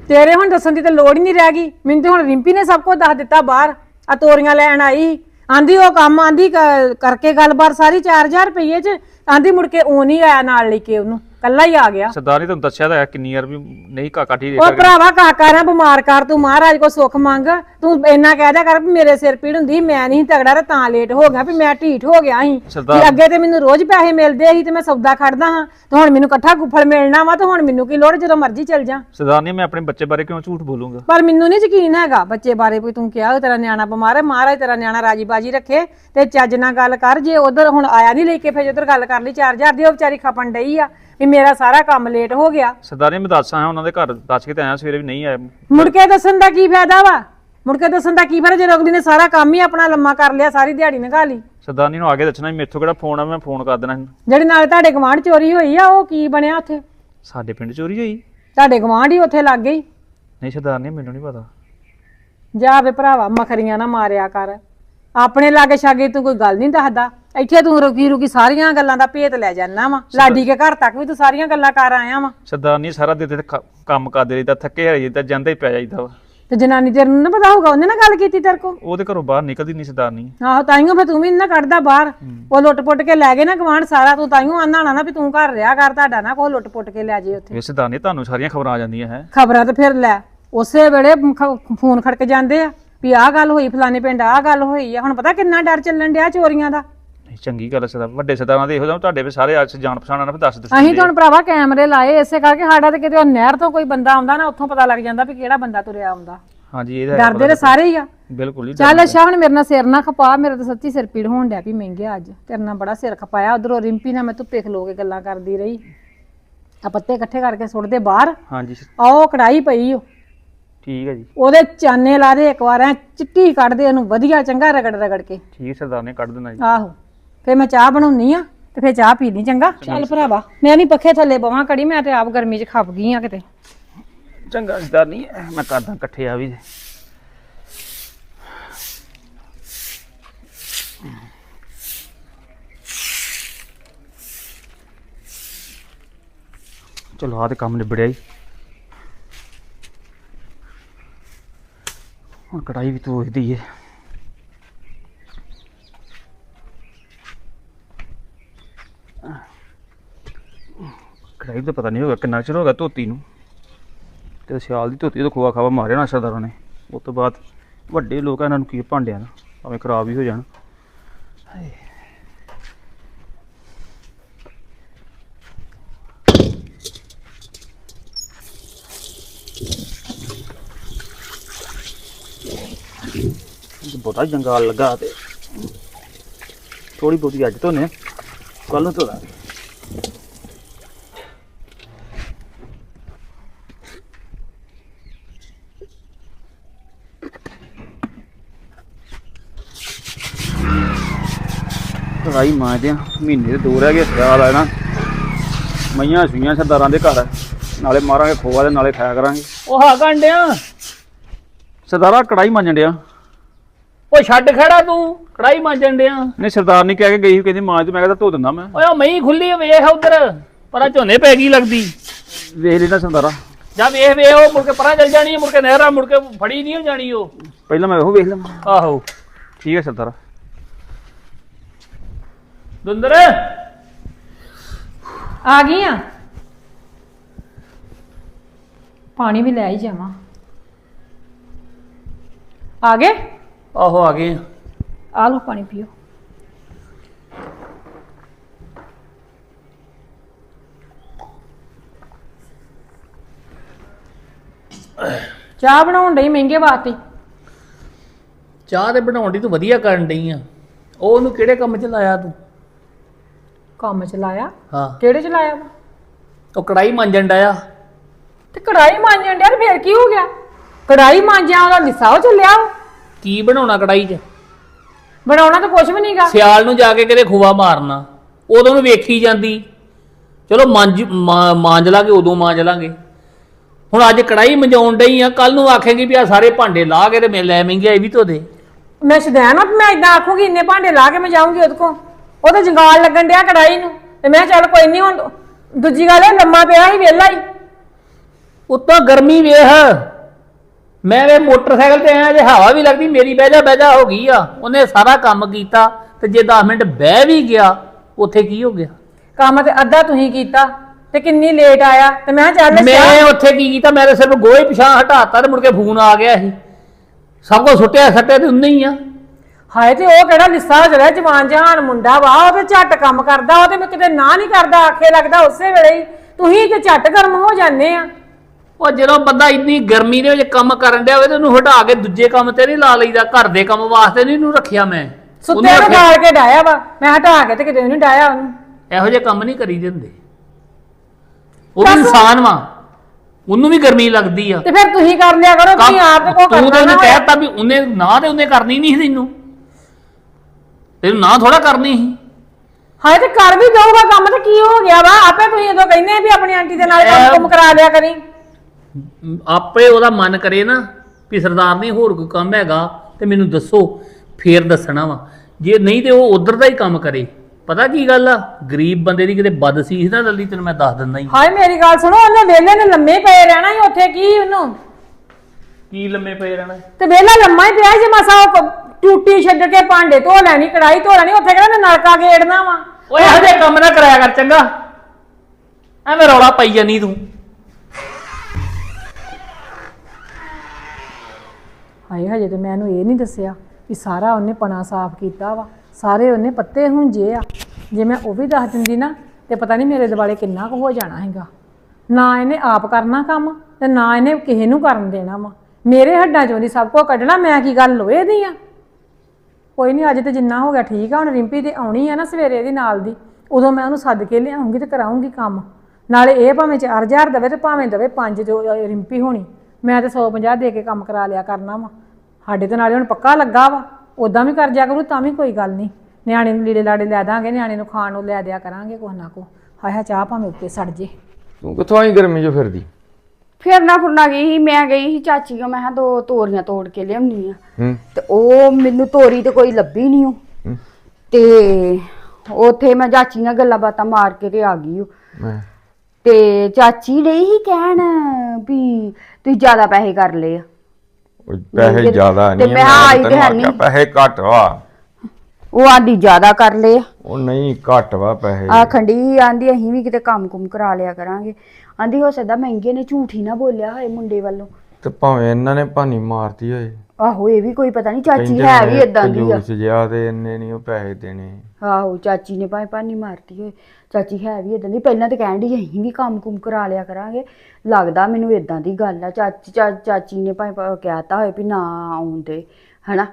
ਤੇਰੇ ਹੁਣ ਦੱਸਣ ਦੀ ਤੇ ਲੋੜ ਹੀ ਨਹੀਂ ਰਹਿ ਗਈ। ਮੈਨੂੰ ਤੇ ਹੁਣ ਰਿੰਪੀ ਨੇ ਸਭ ਕੁਝ ਦੱਸ ਦਿੱਤਾ ਬਾਹਰ। ਆ ਤੋਰੀਆਂ ਲੈਣ ਆਈ। ਆਂਦੀ ਉਹ ਕੰਮ ਆਂਦੀ ਕ- ਕਰਕੇ ਗੱਲਬਾਤ ਸਾਰੀ 4000 ਰੁਪਏ ਚ, ਆਂਦੀ ਮੁੜ ਕੇ ਉਹ ਨਹੀਂ ਆਇਆ ਨਾਲ ਲੈ ਕੇ ਉਹਨੂੰ। ਕੱਲਾ ਹੀ ਆ ਗਿਆ। ਸਰਦਾਰ ਨੇ ਤੁਹਾਨੂੰ ਦੱਸਿਆ ਤਾਂ ਹੈ ਕਿੰਨੀ ਯਾਰ ਵੀ ਨਹੀਂ ਕਾਕਾ ਠੀਕ ਉਹ ਭਰਾਵਾ ਕਾਕਾ ਨਾ ਬਿਮਾਰ ਕਰ ਤੂੰ ਮਹਾਰਾਜ ਕੋ ਸੁੱਖ ਮੰਗ। ਤੂੰ ਇੰਨਾ ਕਹਿ ਦਿਆ ਕਰ ਵੀ ਮੇਰੇ ਸਿਰ ਪੀੜ ਹੁੰਦੀ ਮੈਂ ਨਹੀਂ ਤਗੜਾ ਤੇ ਤਾਂ ਲੇਟ ਹੋ ਗਿਆ ਵੀ ਮੈਂ ਢੀਠ ਹੋ ਗਿਆ ਸੀ। ਸਰਦਾਰ- ਵੀ ਅੱਗੇ ਤੇ ਮੈਨੂੰ ਰੋਜ਼ ਪੈਸੇ ਮਿਲਦੇ ਸੀ ਤੇ ਮੈਂ ਸੌਦਾ ਖੜਦਾ ਹਾਂ। ਤੇ ਹੁਣ ਮੈਨੂੰ ਇਕੱਠਾ ਗੁੱਫਲ ਮਿਲਣਾ ਵਾ ਤੇ ਹੁਣ ਮੈਨੂੰ ਕੀ ਲੋੜ ਜਦੋਂ ਮਰਜ਼ੀ ਚੱਲ ਜਾ। ਸਰਦਾਰ ਨੇ ਮੈਂ ਆਪਣੇ ਬੱਚੇ ਬਾਰੇ ਕਿਉਂ ਝੂਠ ਬੋਲੂੰਗਾ? ਪਰ ਮੈਨੂੰ ਨਹੀਂ ਯਕੀਨ ਹੈਗਾ ਬੱਚੇ ਬਾਰੇ ਕੋਈ ਤੂੰ ਕਿਹਾ ਤੇਰਾ ਨਿਆਣਾ ਬਿਮਾਰ ਹੈ ਮਹਾਰਾਜ ਤੇਰਾ ਨਿਆਣਾ ਰਾਜੀ ਬਾਜੀ ਰੱਖੇ ਤੇ ਚੱਜ ਨਾਲ ਗੱਲ ਕਰ ਜੇ ਉਧਰ ਹੁਣ ਆਇਆ ਨਹੀਂ ਲੈ ਕੇ ਫਿਰ ਉਧਰ ਗੱਲ ਕਰ ਲਈ 4000 ਦੀ ਉਹ ਵਿਚਾਰੀ ਖਪਣ ਡਈ ਆ ਵੀ ਮੇਰਾ ਸਾਰਾ ਕੰਮ ਲੇਟ ਹੋ ਗਿਆ। ਸਰਦਾਰ ਮੈਂ ਦੱਸਾਂ ਹਾਂ ਉਹਨਾਂ ਦੇ ਘਰ ਦੱਸ ਕੇ ਤੇ ਆਇਆ ਸਵੇਰੇ ਵੀ ਨਹੀਂ ਆਇਆ। ਮੁੜ ਕੇ ਦੱਸਣ ਦਾ ਕੀ ਫਾਇਦਾ ਵਾ? ਮੁੜ ਕੇ ਦੱਸਣ ਦਾ ਕੀ ਫਾਇਦਾ? ਜਦੋਂ ਅਗਲੀ ਨੇ ਸਾਰਾ ਕੰਮ ਹੀ ਆਪਣਾ ਲੰਮਾ ਕਰ ਲਿਆ ਸਾਰੀ ਦਿਹਾੜੀ ਨਿਕਾ ਲਈ। ਸਰਦਾਰ ਨੇ ਨੂੰ ਆਗੇ ਦੱਸਣਾ ਮੇਥੋਂ ਕਿਹੜਾ ਫੋਨ ਆ ਮੈਂ ਫੋਨ ਕਰ ਦੇਣਾ। ਜਿਹੜੀ ਨਾਲ ਤੁਹਾਡੇ ਗਵਾਂਢ ਚੋਰੀ ਹੋਈ ਆ ਉਹ ਕੀ ਬਣਿਆ ਉੱਥੇ? ਸਾਡੇ ਪਿੰਡ ਚੋਰੀ ਹੋਈ। ਤੁਹਾਡੇ ਗਵਾਂਢ ਹੀ ਉੱਥੇ ਲੱਗ ਗਈ। ਨਹੀਂ ਸਰਦਾਰ ਨੇ ਮੈਨੂੰ ਨਹੀਂ ਪਤਾ। ਜਾ ਵੇ ਭਰਾਵਾ ਮਖਰੀਆਂ ਨਾ ਮਾਰਿਆ ਕਰ। ਆਪਣੇ ਲਾਗੇ ਛਾਗੇ ਤੂੰ ਕੋਈ ਗੱਲ ਨਹੀਂ ਦੱਸਦਾ। ਇੱਥੇ ਤੂੰ ਰੁਕੀ ਰੁਕੀ ਸਾਰੀਆਂ ਗੱਲਾਂ ਦਾ ਭੇਤ ਲੈ ਜਾਣਾ ਵਾ। ਲਾਡੀ ਕੇ ਘਰ ਤੱਕ ਵੀ ਤੂੰ ਸਾਰੀਆਂ ਗੱਲਾਂ ਕਰ ਆਇਆ ਵਾ। ਸਰਦਾਰ ਨੇ ਸਾਰਾ ਦਿਨ ਤੇ ਖ- ਕੰਮ ਕਰਦੇ ਰਹੀਦਾ ਥੱਕੇ ਹਾਰੇ ਤਾਂ ਜਾਂਦਾ ਹੀ ਪੈ ਜਾਈਦਾ ਵਾ। ਤੇ ਜਨਾਨੀ ਤੇਰੇ ਨੂੰ ਨਾ ਪਤਾ ਹੋਊਗਾ ਉਹਨੇ ਨਾ ਗੱਲ ਕੀਤੀ ਤੇਰੇ ਕੋ ਉਹਦੇ ਘਰੋਂ ਬਾਹਰ ਨਿਕਲਦੀ ਨਹੀਂ ਸਰਦਾਰ ਨਹੀਂ ਆਹੋ ਤਾਈਓ ਫੇ ਤੂੰ ਵੀ ਨੀ ਨਾ ਕੱਢਦਾ ਬਾਹਰ। ਉਹ ਲੁੱਟ ਪੁੱਟ ਕੇ ਲੈ ਗਏ ਨਾ ਗਵਾਂਢ ਸਾਰਾ ਤੂੰ ਤਾਈਓ ਆਂਦਾ ਹੋਣਾ ਨਾ ਵੀ ਤੂੰ ਘਰ ਰਿਹਾ ਕਰ ਤੁਹਾਡਾ ਨਾ ਕੋਈ ਲੁੱਟ ਪੁੱਟ ਕੇ ਲੈ ਜੇ ਉੱਥੇ। ਇਹ ਸਰਦਾਰ ਨੇ ਤੁਹਾਨੂੰ ਸਾਰੀਆਂ ਖਬਰਾਂ ਆ ਜਾਂਦੀਆਂ ਹੈ? ਖਬਰਾਂ ਤੇ ਫਿਰ ਲੈ ਉਸੇ ਵੇਲੇ ਖ- ਫੋਨ ਖੜਕ ਜਾਂਦੇ ਆ ਵੀ ਆਹ ਗੱਲ ਹੋਈ ਫਲਾਣੇ ਪਿੰਡ ਆਹ ਗੱਲ ਹੋਈ ਆ। ਹੁਣ ਪਤਾ ਕਿੰਨਾ ਡਰ ਚੱਲਣ ਡਿਆ ਚੋਰੀਆਂ ਦਾ? ਚੰਗੀ ਗੱਲ ਹੈ ਸਰਦਾਰ ਵੱਡੇ ਸਰਦਾਰਾਂ ਦੇ ਇਹੋ ਜਿਹਾ ਤੁਹਾਡੇ ਵੀ ਸਾਰੇ ਅੱਜ ਜਾਣ ਪਛਾਣ ਨਾਲ ਦੱਸ ਦੱਸ ਅਸੀਂ ਤਾਂ ਹੁਣ ਭਰਾਵਾ ਕੈਮਰੇ ਲਾਏ ਇਸੇ ਕਰਕੇ ਸਾਡਾ ਤੇ ਕਿਤੇ ਉਹ ਨਹਿਰ ਤੋਂ ਕੋਈ ਬੰਦਾ ਆਉਂਦਾ ਨਾ ਉੱਥੋਂ ਪਤਾ ਲੱਗ ਜਾਂਦਾ ਵੀ ਕਿਹੜਾ ਬੰਦਾ ਤੁਰਿਆ ਆਉਂਦਾ। ਹਾਂਜੀ ਇਹ ਤਾਂ ਹੈ ਡਰਦੇ ਤੇ ਸਾਰੇ ਹੀ ਆ। ਬਿਲਕੁਲ ਜੀ ਚੱਲ ਅੱਛਾ ਹੁਣ ਮੇਰੇ ਨਾਲ ਸਿਰ ਨਾ ਖਪਾ ਮੇਰੇ ਤਾਂ ਸੱਚੀ ਸਿਰ ਪੀੜ ਹੋਣ ਡਿਆ ਵੀ ਮਹਿੰਗੇ ਅੱਜ। ਤੇਰੇ ਨਾਲ ਬੜਾ ਸਿਰ ਖਪਾਇਆ ਉਧਰੋਂ ਰਿੰਪੀ ਨਾਲ ਮੈਂ ਧੁੱਪੇ ਖਲੋ ਕੇ ਗੱਲਾਂ ਕਰਦੀ ਰਹੀ। ਆ ਪੱਤੇ ਇਕੱਠੇ ਕਰਕੇ ਸੁੱਟਦੇ ਬਾਹਰ। ਹਾਂਜੀ ਆਓ ਕੜਾਈ ਪਈ ਓ ਠੀਕ ਹੈ ਜੀ। ਉਹਦੇ ਚਾਨੇ ਲਾ ਦੇ ਇੱਕ ਵਾਰ ਐ ਚਿੱਟੀ ਕੱਢ ਦੇ ਉਹਨੂੰ ਵਧੀਆ ਚੰਗਾ ਰਗੜ ਰਗੜ ਕੇ। ਠੀਕ ਹੈ, ਸਰਦਾਰ ਨੇ ਕੱਢ ਦੇਣਾ ਜੀ। ਆਹੋ। ਫੇ ਮੈਂ ਚਾਹ ਬਣਾਉਣੀ ਆ ਤੇ ਫੇ ਚਾਹ ਪੀ ਲਈ ਚੰਗਾ। ਚੱਲ ਭਰਾਵਾ ਮੈਂ ਨਹੀਂ ਪੱਖੇ ਥੱਲੇ ਬਵਾਂ ਕੜੀ ਮੈਂ ਤੇ ਆਪ ਗਰਮੀ 'ਚ ਖਪ ਗਈ ਆ ਕਿਤੇ। ਚੰਗਾ ਸਰਦਾਰ ਨਹੀਂ ਮੈਂ ਕਰਦਾ ਇਕੱਠੇ ਆ ਵੀ। ਚਲੋ ਆਹ ਤੇ ਕੰਮ ਨਿਬੜਿਆ ਹੀ ਹੁਣ ਕੜਾਈ ਵੀ ਤੋੜਦੀ ਏ। ਕੜਾਈ ਦਾ ਪਤਾ ਨਹੀਂ ਹੋਗਾ ਕਿੰਨਾ ਚਿਰ ਹੋ ਗਿਆ ਧੋਤੀ ਨੂੰ। ਤੇ ਸਿਆਲ ਦੀ ਧੋਤੀ ਤੋਂ ਖੋਆ ਖਾਵਾ ਮਾਰਿਆ ਨਾ ਸਰਦਾਰਾਂ ਨੇ। ਉਸ ਤੋਂ ਬਾਅਦ ਵੱਡੇ ਲੋਕ ਇਹਨਾਂ ਨੂੰ ਕੀ ਭਾਂਡਿਆਂ ਦਾ, ਭਾਵੇਂ ਖਰਾਬ ਹੀ ਹੋ ਜਾਣ। ਹਾਏ। ਬਹੁਤਾ ਜੰਗਾਲ ਲੱਗਾ ਤੇ ਥੋੜੀ ਬਹੁਤੀ ਅੱਜ ਧੋਨੇ ਕੱਲ ਨੂੰ ਧੋਦਾ ਲੜਾਈ ਮਾਰਦੇ ਆ ਮਹੀਨੇ ਦੇ ਦੋ ਰਹਿ ਗਏ ਸਿਆਲ ਆ ਨਾ। ਮਈਆਂ ਸੂਈਆਂ ਸਰਦਾਰਾਂ ਦੇ ਘਰ। ਨਾਲੇ ਮਾਰਾਂਗੇ ਖੋਆ ਤੇ ਨਾਲੇ ਖਾਇਆ ਕਰਾਂਗੇ। ਉਹ ਹਾਂ ਗੰਡਿਆ ਸਰਦਾਰਾ ਕੜਾਈ ਮਾਂਜਣ ਡਿਆ। ਉਹ ਛੱਡ ਖੜਾ ਤੂੰ ਕੜਾਈ ਮਾਂਜਣ ਡਿਆ। ਨਹੀਂ ਸਰਦਾਰ ਨਹੀਂ ਕਹਿ ਕੇ ਗਈ ਸੀ, ਕਹਿੰਦੀ ਮਾਂ ਤੇ ਮੈਂ ਕਹਿੰਦਾ ਧੋ ਦਿੰਦਾ ਮੈਂ। ਓਏ ਉਹ ਮਈ ਖੁੱਲੀ ਵੇਖ ਉਧਰ। ਪਰਾਂ ਝੋਨੇ ਪੈ ਗਈ ਲੱਗਦੀ। ਵੇਖ ਲੈਣਾ ਸਰਦਾਰਾ। ਜਾਂ ਵੇਖ ਵੇ ਉਹ ਮੁੜ ਕੇ ਪਰਾਂ ਚਲ ਜਾਣੀ ਮੁੜ ਕੇ ਨਹਿਰਾ ਮੁੜ ਕੇ ਫੜੀ ਨਹੀਂ ਹੋ ਜਾਣੀ ਉਹ। ਪਹਿਲਾਂ ਮੈਂ ਉਹ ਵੇਖ ਲਵਾਂ। ਆਹੋ। ਠੀਕ ਹੈ ਸਰਦਾਰਾ। ਦੁੰਦਰ। ਆ ਗਈ ਆ। ਪਾਣੀ ਵੀ ਲੈ ਹੀ ਜਾਵਾਂ। ਆ ਗਏ? ਆਹੋ ਆ ਗਏ ਆ। ਲਓ ਪਾਣੀ ਪੀਓ। ਚਾਹ ਬਣਾਉਣ ਡਈ ਮਹਿੰਗੇ ਵਾਸਤੇ। ਚਾਹ ਤੇ ਬਣਾਉਣ ਦੀ ਤੂੰ ਵਧੀਆ ਕਰਨ ਡਈ ਆ। ਉਹ ਉਹਨੂੰ ਕਿਹੜੇ ਕੰਮ 'ਚ ਲਾਇਆ ਤੂੰ? ਕੰਮ ਚ ਲਾਇਆ ਹਾਂ। ਕਿਹੜੇ ਚ ਲਾਇਆ ਵਾ? ਉਹ ਕੜਾਈ ਮਾਂਜਣ ਡਾਇਆ ਤੇ ਕੜਾਈ ਮਾਂਜਣ ਡਿਆ ਤੇ ਫੇਰ ਕੀ ਹੋ ਗਿਆ? ਕੜਾਈ ਮਾਂਜਿਆ ਉਹਦਾ ਲਿੱਸਾ ਉਹ ਚੱਲਿਆ ਵਾ। ਕੀ ਬਣਾਉਣਾ ਕੜਾਈ 'ਚ? ਬਣਾਉਣਾ ਤਾਂ ਕੁਝ ਵੀ ਨਹੀਂਗਾ ਸਿਆਲ ਨੂੰ ਜਾ ਕੇ ਕਿਤੇ ਖੁਵਾ ਮਾਰਨਾ। ਉਦੋਂ ਨੂੰ ਵੇਖੀ ਜਾਂਦੀ। ਚਲੋ ਮਾਂਜ ਮਾ- ਮਾਂਜ ਲਾਂਗੇ ਉਦੋਂ ਮਾਂਜ ਲਾਂਗੇ। ਹੁਣ ਅੱਜ ਕੜਾਈ ਮਜਾਉਣ ਡਈ ਆ ਕੱਲ ਨੂੰ ਆਖੇਗੀ ਵੀ ਆ ਸਾਰੇ ਭਾਂਡੇ ਲਾ ਕੇ ਤੇ ਮੈਂ ਲੈ ਮਹਿੰਗੇ ਇਹ ਵੀ ਧੋ ਦੇ। ਮੈਂ ਸ਼ਦੈਨ ਆ ਵੀ ਮੈਂ ਇਦਾਂ ਆਖੂਗੀ ਇੰਨੇ ਭਾਂਡੇ ਲਾ ਕੇ ਮੈਂ ਜਾਊਂਗੀ ਉਹਦੇ ਕੋਲ। ਉਹ ਤਾਂ ਜੰਗਾਲ ਲੱਗਣ ਡਿਆ ਕੜਾਈ ਨੂੰ। ਤੇ ਮੈਂ ਕਿਹਾ ਚੱਲ ਕੋਈ ਨਹੀਂ ਹੁਣ ਦੂਜੀ ਗੱਲ ਇਹ ਲੰਮਾ ਪਿਆ ਹੀ ਵਿਹਲਾ ਹੀ। ਉੱਤੋਂ ਗਰਮੀ ਵੇਖ। ਮੈਂ ਵੇ ਮੋਟਰਸਾਈਕਲ ਤੇ ਆਇਆ ਜੇ ਹਵਾ ਵੀ ਲੱਗਦੀ ਮੇਰੀ ਬਹਿ ਜਾ ਬਹਿ ਜਾ ਹੋ ਗਈ ਆ। ਉਹਨੇ ਸਾਰਾ ਕੰਮ ਕੀਤਾ ਤੇ ਜੇ 10 ਮਿੰਟ ਬਹਿ ਵੀ ਗਿਆ ਉੱਥੇ ਕੀ ਹੋ ਗਿਆ? ਕੰਮ ਤੇ ਅੱਧਾ ਤੁਸੀਂ ਕੀਤਾ ਤੇ ਕਿੰਨੀ ਲੇਟ ਆਇਆ। ਤੇ ਮੈਂ ਕਿਹਾ ਚੱਲ ਮੈਂ ਉੱਥੇ ਕੀ ਕੀਤਾ? ਮੈਂ ਤਾਂ ਸਿਰਫ ਗੋਹੇ ਪਿਛਾਂ ਹਟਾਤਾ ਤੇ ਮੁੜ ਕੇ ਫੋਨ ਆ ਗਿਆ ਸੀ। ਸਭ ਕੁਝ ਸੁੱਟਿਆ ਸੱਟਿਆ ਤੇ ਉਨੇ ਹੀ ਆ। ਹਾਏ ਤੇ ਉਹ ਕਿਹੜਾ ਲਿੱਸਾ ਜਿਹੜਾ ਜਵਾਨ ਜਹਾਨ ਮੁੰਡਾ ਵਾ ਉਹ ਤੇ ਝੱਟ ਕੰਮ ਕਰਦਾ ਉਹ ਤੇ ਮੈਂ ਕਿਤੇ ਨਾ ਨਹੀਂ ਕਰਦਾ ਆਖੇ ਲੱਗਦਾ ਉਸੇ ਵੇਲੇ ਹੀ। ਤੁਸੀਂ ਤੇ ਝੱਟ ਗਰਮ ਹੋ ਜਾਂਦੇ ਆ। ਉਹ ਜਦੋਂ ਬੰਦਾ ਇੰਨੀ ਗਰਮੀ ਦੇ ਵਿੱਚ ਕੰਮ ਕਰਨ ਡਿਆ ਹੋਵੇ ਤੇ ਉਹਨੂੰ ਹਟਾ ਕੇ ਦੂਜੇ ਕੰਮ ਤੇ ਨਹੀਂ ਲਾ ਲਈਦਾ ਘਰ ਦੇ ਕੰਮ ਵਾਸਤੇ ਨਹੀਂ ਇਹਨੂੰ ਰੱਖਿਆ ਮੈਂ। ਸੁੱਤੇ ਉਹਨੂੰ ਨੂੰ ਗਾਲ ਕੇ ਡਾਇਆ ਵਾ ਮੈਂ ਹਟਾ ਕੇ ਤੇ ਕਿਤੇ ਨਹੀਂ ਡਾਇਆ ਉਹਨੂੰ। ਇਹੋ ਜਿਹੇ ਕੰਮ ਨਹੀਂ ਕਰੀ ਦਿੰਦੇ। ਉਹ ਵੀ। ਇਨਸਾਨ ਵਾ ਉਹਨੂੰ ਵੀ ਗਰਮੀ ਲੱਗਦੀ ਆ। ਤੇ ਫਿਰ ਤੁਸੀਂ ਕਰ ਲਿਆ ਕਰੋ ਤੁਸੀਂ ਆਪ ਤੇ ਕੋ ਤੂੰ ਤੇ ਕਰਨਾ ਉਹਨੇ ਕਹਿਤਾ ਵੀ ਉਹਨੇ ਨਾ ਤੇ ਉਹਨੇ ਕਰਨੀ ਨਹੀਂ ਸੀ ਤੈਨੂੰ। ਤੈਨੂੰ ਨਾ ਥੋੜਾ ਕਰਨੀ ਸੀ। ਹਾਏ ਤੇ ਕਰ ਵੀ ਦਊਗਾ ਕੰਮ ਤੇ ਕੀ ਹੋ ਗਿਆ ਵਾ? ਆਪੇ ਤੁਸੀਂ ਉਦੋਂ ਕਹਿੰਦੇ ਵੀ ਆਪਣੀ ਆਂਟੀ ਦੇ ਨਾਲ ਕੰਮ ਕੁਮ ਕਰਾ ਲਿਆ ਕਰੀ। ਮ, ਆਪੇ ਉਹਦਾ ਮਨ ਕਰੇ ਨਾ ਵੀ ਸਰਦਾਰ ਨੇ ਹੋਰ ਕੋਈ ਕੰਮ ਹੈਗਾ ਤੇ ਮੈਨੂੰ ਦੱਸੋ ਫੇਰ ਦੱਸਣਾ ਵਾ। ਜੇ ਨਹੀਂ ਤੇ ਉਹ ਉਧਰ ਦਾ ਹੀ ਕੰਮ ਕਰੇ। ਪਤਾ ਕੀ ਗੱਲ ਆ? ਗਰੀਬ ਬੰਦੇ ਦੀ ਕਿਤੇ ਬਦਸੀਸ ਨਾ ਲੱਲੀ ਤੈਨੂੰ ਮੈਂ ਦੱਸ ਦਿੰਦਾ ਹੀ ਹਾਏ ਮੇਰੀ ਗੱਲ ਸੁਣੋ ਉਹਨੇ ਵੇਲੇ ਨੇ ਲੰਮੇ ਪਏ ਰਹਿਣਾ ਹੀ ਉੱਥੇ ਕੀ ਉਹਨੂੰ? ਕੀ ਲੰਮੇ ਪਏ ਰਹਿਣਾ? ਤੇ ਵੇਲਾ ਲੰਮਾ ਹੀ ਪਿਆ ਜੇ ਮਸਾ ਉਹ ਕ- ਟੂਟੀ ਛੱਡ ਕੇ ਭਾਂਡੇ ਧੋ ਲੈਣੀ ਕੜਾਈ ਧੋ ਲੈਣੀ ਉੱਥੇ ਕਿਹੜਾ ਉਹਨੇ ਨਲਕਾ ਗੇੜਨਾ ਵਾ। ਓਏ ਇਹੋ ਜਿਹੇ ਕੰਮ ਨਾ ਕਰਾਇਆ ਕਰ ਚੰਗਾ। ਐਵੇਂ ਰੌਲਾ ਪਾਈ ਜਾਨੀ ਤੂੰ। ਹਾਏ ਹਜੇ ਤੇ ਮੈਨੂੰ ਇਹ ਨਹੀਂ ਦੱਸਿਆ ਵੀ ਸਾਰਾ ਉਹਨੇ ਪਣਾ ਸਾਫ਼ ਕੀਤਾ ਵਾ। ਸਾਰੇ ਉਹਨੇ ਪੱਤੇ ਹੁੰਜੇ ਆ। ਜੇ ਮੈਂ ਉਹ ਵੀ ਦੱਸ ਦਿੰਦੀ ਨਾ ਤੇ ਪਤਾ ਨਹੀਂ ਮੇਰੇ ਦਿਵਾਲੇ ਕਿੰਨਾ ਕੁ ਹੋ ਜਾਣਾ ਹੈਗਾ। ਨਾ ਇਹਨੇ ਆਪ ਕਰਨਾ ਕੰਮ ਤੇ ਨਾ ਇਹਨੇ ਕਿਸੇ ਨੂੰ ਕਰਨ ਦੇਣਾ ਵਾ। ਮੇਰੇ ਹੱਡਾਂ ਚੋਂ ਦੀ ਸਭ ਕੁਝ ਕੱਢਣਾ ਮੈਂ ਕੀ ਗੱਲ ਲੋਹੇ ਦੀ ਆ? ਕੋਈ ਨਹੀਂ ਅੱਜ ਤੇ ਜਿੰਨਾ ਹੋ ਗਿਆ ਠੀਕ ਆ, ਹੁਣ ਰਿੰਪੀ ਤੇ ਆਉਣੀ ਆ ਨਾ ਸਵੇਰੇ ਇਹਦੀ ਨਾਲ ਦੀ, ਉਦੋਂ ਮੈਂ ਉਹਨੂੰ ਸੱਦ ਕੇ ਲਿਆਉਂਗੀ ਤੇ ਕਰਾਉਂਗੀ ਕੰਮ। ਨਾਲੇ ਇਹ ਭਾਵੇਂ 4000 ਦੇਵੇ ਤੇ ਭਾਵੇਂ ਦੇਵੇ 5 ਜੋ ਰਿੰਪੀ ਹੋਣੀ, ਮੈਂ ਤੇ 150 ਦੇ ਕੇ ਕੰਮ ਕਰਾ ਲਿਆ ਕਰਨਾ ਵਾ। ਸਾਡੇ ਤੇ ਨਾਲੇ ਹੁਣ ਪੱਕਾ ਲੱਗਾ ਵਾ ਉਦਾਂ ਵੀ ਕਰ ਜਾ ਕਰੂ, ਤਾਂ ਵੀ ਕੋਈ ਗੱਲ ਨਹੀਂ ਨਿਆਣੇ ਨੂੰ ਲੀੜੇ ਲਾੜੇ ਲੈ ਦਾਂਗੇ, ਨਿਆਣੇ ਨੂੰ ਖਾਣ ਨੂੰ ਲੈ ਦਿਆ ਕਰਾਂਗੇ, ਕੁਛ ਨਾ ਕੋ ਹਾਏ ਹਾਏ, ਚਾਹ ਭਾਵੇਂ ਉੱਤੇ ਸੜ ਜੇ। ਤੂੰ ਕਿੱਥੋਂ ਆਈ ਗਰਮੀ 'ਚ ਫਿਰਦੀ? ਫਿਰਨਾ ਫੁਰਨਾ ਗਈ ਸੀ ਮੈਂ ਗਈ ਸੀ ਚਾਚੀ ਕੋ ਮੈਂ ਕਿਹਾ ਦੋ ਤੋਰੀਆਂ ਤੋੜ ਕੇ ਲਿਆਉਣੀ ਆ। ਹੂੰ। ਤੇ ਉਹ ਮੈਨੂੰ ਤੋਰੀ ਤੇ ਕੋਈ ਲੱਭੀ ਨਹੀਂ ਉਹ। ਹੂੰ। ਤੇ ਉਥੇ ਮੈਂ ਚਾਚੀ ਨਾਲ ਗੱਲਾਂ ਬਾਤਾਂ ਮਾਰ ਕੇ ਤੇ ਆ ਗਈ ਉਹ। ਤੇ ਚਾਚੀ ਨਹੀਂ ਹੀ ਕਹਿਣ ਵੀ ਤੁਸੀਂ ਜ਼ਿਆਦਾ ਪੈਸੇ ਕਰ ਲਏ ਆ। ਉਹ ਪੈਸੇ ਤੇ ਜ਼ਿਆਦਾ ਨਹੀਂ ਮੈਂ ਆਈ ਤੇ ਹੈ ਨਹੀਂ। ਪੈਸੇ ਘੱਟ ਵਾ। ਉਹ ਆਂਦੀ ਜ਼ਿਆਦਾ ਕਰ ਲਏ ਆ। ਉਹ ਨਹੀਂ ਘੱਟ ਵਾ ਪੈਸੇ। ਆਖੰਡੀ ਆਂਦੀ ਅਸੀਂ ਵੀ ਕਿਤੇ ਕੰਮ ਕੁਮ ਕਰਾ ਲਿਆ ਕਰਾਂਗੇ। ਆਂਦੀ ਹੋ ਸਕਦਾ ਮਹਿੰਗੇ ਨੇ ਝੂਠ ਹੀ ਨਾ ਬੋਲਿਆ ਹੋਏ ਮੁੰਡੇ ਵੱਲੋਂ। ਤੇ ਭਾਵੇਂ ਇਹਨਾਂ ਨੇ ਭਾਨੀ ਮਾਰਤੀ ਹੋਏ। ਆਹੋ ਇਹ ਵੀ ਕੋਈ ਪਤਾ ਨਹੀਂ ਚਾਚੀ ਹੈ ਵੀ ਇਦਾਂ ਦੀ ਆ। ਕੰਜੂਸ ਜਿਹਾ ਤੇ ਇੰਨੇ ਨਹੀਂ ਉਹ ਪੈਸੇ ਦੇਣੇ। ਆਹੋ ਚਾਚੀ ਨੇ ਭਾਵੇਂ ਭਾਨੀ ਮਾਰਤੀ ਹੋਏ। ਚਾਚੀ ਹੈ ਵੀ ਇਦਾਂ ਦੀ ਪਹਿਲਾਂ ਤਾਂ ਕਹਿਣ ਦੀ ਅਸੀਂ ਵੀ ਕੰਮ ਕੁਮ ਕਰਾ ਲਿਆ ਕਰਾਂਗੇ। ਲੱਗਦਾ ਮੈਨੂੰ ਇਦਾਂ ਦੀ ਗੱਲ ਆ। ਚਾਚੀ ਚਾਚੀ ਨੇ ਭਾਵੇਂ ਕਹਿਤਾ ਹੋਏ ਵੀ ਨਾ ਆਉਂਦੇ ਹਨਾ?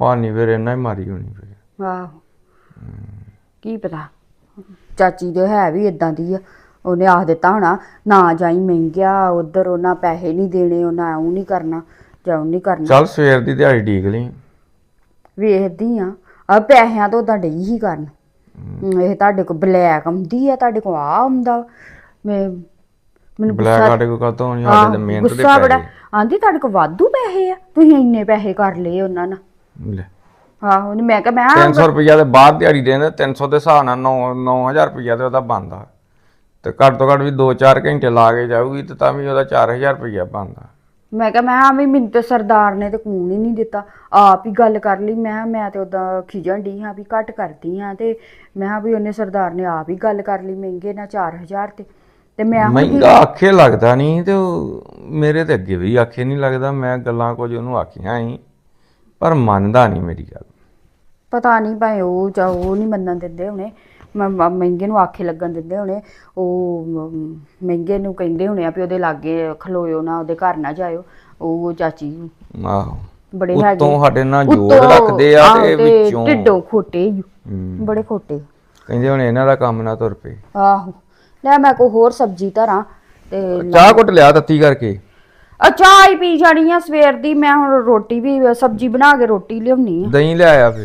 ਭਾਨੀ ਫਿਰ ਇਹਨਾਂ ਹੀ ਮਾਰੀ ਹੋਣੀ ਫਿਰ। ਆਹੋ। ਕੀ ਪਤਾ ਚਾਚੀ ਦੇ ਹੈ ਵੀ ਇਦਾਂ ਦੀ ਆ। ਉਹਨੇ ਆਖ ਦਿੱਤਾ ਹੋਣਾ ਨਾ ਜਾਈ ਮਹਿੰਗਿਆ ਉਧਰ ਉਹਨਾਂ ਪੈਸੇ ਨਹੀਂ ਦੇਣੇ ਉਹਨਾਂ ਉਹ ਨਹੀਂ ਕਰਨਾ ਜਾਂ ਉਹ ਨਹੀਂ ਕਰਨਾ। ਚੱਲ ਸਵੇਰ ਦੀ ਦਿਹਾੜੀ ਡੀਕ ਲਈ। ਵੇਖਦੀ ਆ। ਆ ਪੈਸਿਆਂ ਤੋਂ ਤਾਂ ਡਈ ਹੀ ਕਰਨ। ਹਮ, ਇਹ ਤੁਹਾਡੇ ਕੋਲ ਬਲੈਕ ਆਉਂਦੀ ਆ ਤੁਹਾਡੇ ਕੋਲ ਆ ਆਉਂਦਾ। ਮੈਂ ਮੈਨੂੰ ਬਲੈਕ ਗੁੱਸਾ ਕੋ ਕਦੋਂ ਨਹੀਂ ਸਾਡੇ ਤੇ ਆਹ, ਮਿਹਨਤ ਦੇ ਗੁੱਸਾ ਬੜਾ ਪੈਸੇ ਆਂਦੀ ਤੁਹਾਡੇ ਕੋਲ ਵਾਧੂ ਪੈਸੇ ਆ? ਤੁਸੀਂ ਇੰਨੇ ਪੈਸੇ ਕਰ ਲਏ ਉਹਨਾਂ ਨਾਲ। ਲੈ। ਆਹੋ ਉਹਨੇ ਮੈਂ ਕਿਹਾ ਮੈਂ 300 ਰੁਪਈਆ ਦੇ ਬਾਅਦ ਦਿਹਾੜੀ ਦੇਂਦੇ 300 ਦੇ ਹਿਸਾਬ ਨਾਲ 9 9000 ਰੁਪਈਆ ਤੇ ਉਹਦਾ ਬਣਦਾ। ਤੇ ਘੱਟ ਤੋਂ ਘੱਟ ਵੀ 2-4 ਘੰਟੇ ਲਾ ਕੇ ਜਾਊਗੀ ਤੇ ਤਾਂ ਵੀ ਉਹਦਾ 4000 ਰੁਪਈਆ ਬਣਦਾ। ਮੈਂ ਕਿਹਾ ਮੈਂ ਵੀ ਮੈਨੂੰ ਤੇ ਸਰਦਾਰ ਨੇ ਤੇ ਕੂਣ ਹੀ ਨਹੀਂ ਦਿੱਤਾ। ਆਪ ਹੀ ਗੱਲ ਕਰ ਲਈ। ਮੈਂ ਕਿਹਾ ਮੈਂ ਤੇ ਉਦਾਂ ਖਿਜਣ ਡਈ ਹਾਂ ਵੀ ਘੱਟ ਕਰਦੀ ਹਾਂ ਤੇ ਮੈਂ ਕਿਹਾ ਵੀ ਉਹਨੇ ਸਰਦਾਰ ਨੇ ਆਪ ਹੀ ਗੱਲ ਕਰ ਲਈ ਮਹਿੰਗੇ ਨਾਲ 4000 ਤੇ। ਤੇ ਮੈਂ ਮਹਿੰਗਾ ਆਖੇ ਲੱਗਦਾ ਨਹੀਂ ਤੇ ਉਹ ਮੇਰੇ ਤੇ ਅੱਗੇ ਵੀ ਆਖੇ ਨਹੀਂ ਲੱਗਦਾ। ਮੈਂ ਗੱਲਾਂ ਕੁਝ ਉਹਨੂੰ ਆਖੀਆਂ ਸੀ ਪਰ ਮੰਨਦਾ ਨਹੀਂ ਮੇਰੀ ਗੱਲ। ਪਤਾ ਨਹੀਂ ਭਾਵੇਂ ਉਹ ਜਾਂ ਉਹ ਨਹੀਂ ਮੰਨਣ ਦਿੰਦੇ ਹੁਣੇ। ਮ- ਮ- ਮਹਿੰਗੇ ਨੂੰ ਆਖੇ ਲੱਗਣ ਦਿੰਦੇ ਹੁਣੇ। ਉਹ ਮ- ਮਹਿੰਗੇ ਨੂੰ ਕਹਿੰਦੇ ਹੁਣੇ ਆ ਵੀ ਉਹਦੇ ਲਾਗੇ ਖਲੋਇਓ ਨਾ ਉਹਦੇ ਘਰ ਨਾ ਜਾਇਓ। ਉਹ ਚਾਚੀ ਆਹੋ। ਬੜੇ ਹੈਗੇ। ਉੱਤੋਂ ਸਾਡੇ ਨਾਲ ਜੋੜ ਉੱਤੋਂ, ਰੱਖਦੇ ਆ ਆਹੋ, ਤੇ ਵਿੱਚੋਂ ਢਿੱਡੋਂ ਖੋਟੇ ਈ ਓ। ਹੂੰ। ਬੜੇ ਖੋਟੇ। ਕਹਿੰਦੇ ਹੁਣ ਇਹਨਾਂ ਦਾ ਕੰਮ ਨਾ ਤੁਰ ਪਏ। ਆਹੋ। ਲੈ ਮੈਂ ਕੋਈ ਹੋਰ ਸਬਜ਼ੀ ਧਰਾਂ ਤੇ ਚਾਹ ਘੁੱਟ ਲਿਆ ਤੱਤੀ ਕਰਕੇ। ਆ ਚਾਹ ਹੀ ਪੀ ਜਾਣੀ ਆ ਸਵੇਰ ਦੀ। ਮੈਂ ਹੁਣ ਰੋਟੀ ਵੀ ਸਬਜ਼ੀ ਬਣਾ ਕੇ ਰੋਟੀ ਲਿਆਉਣੀ ਆ। ਦਹੀਂ ਲੈ ਆਇਆ ਫਿਰ।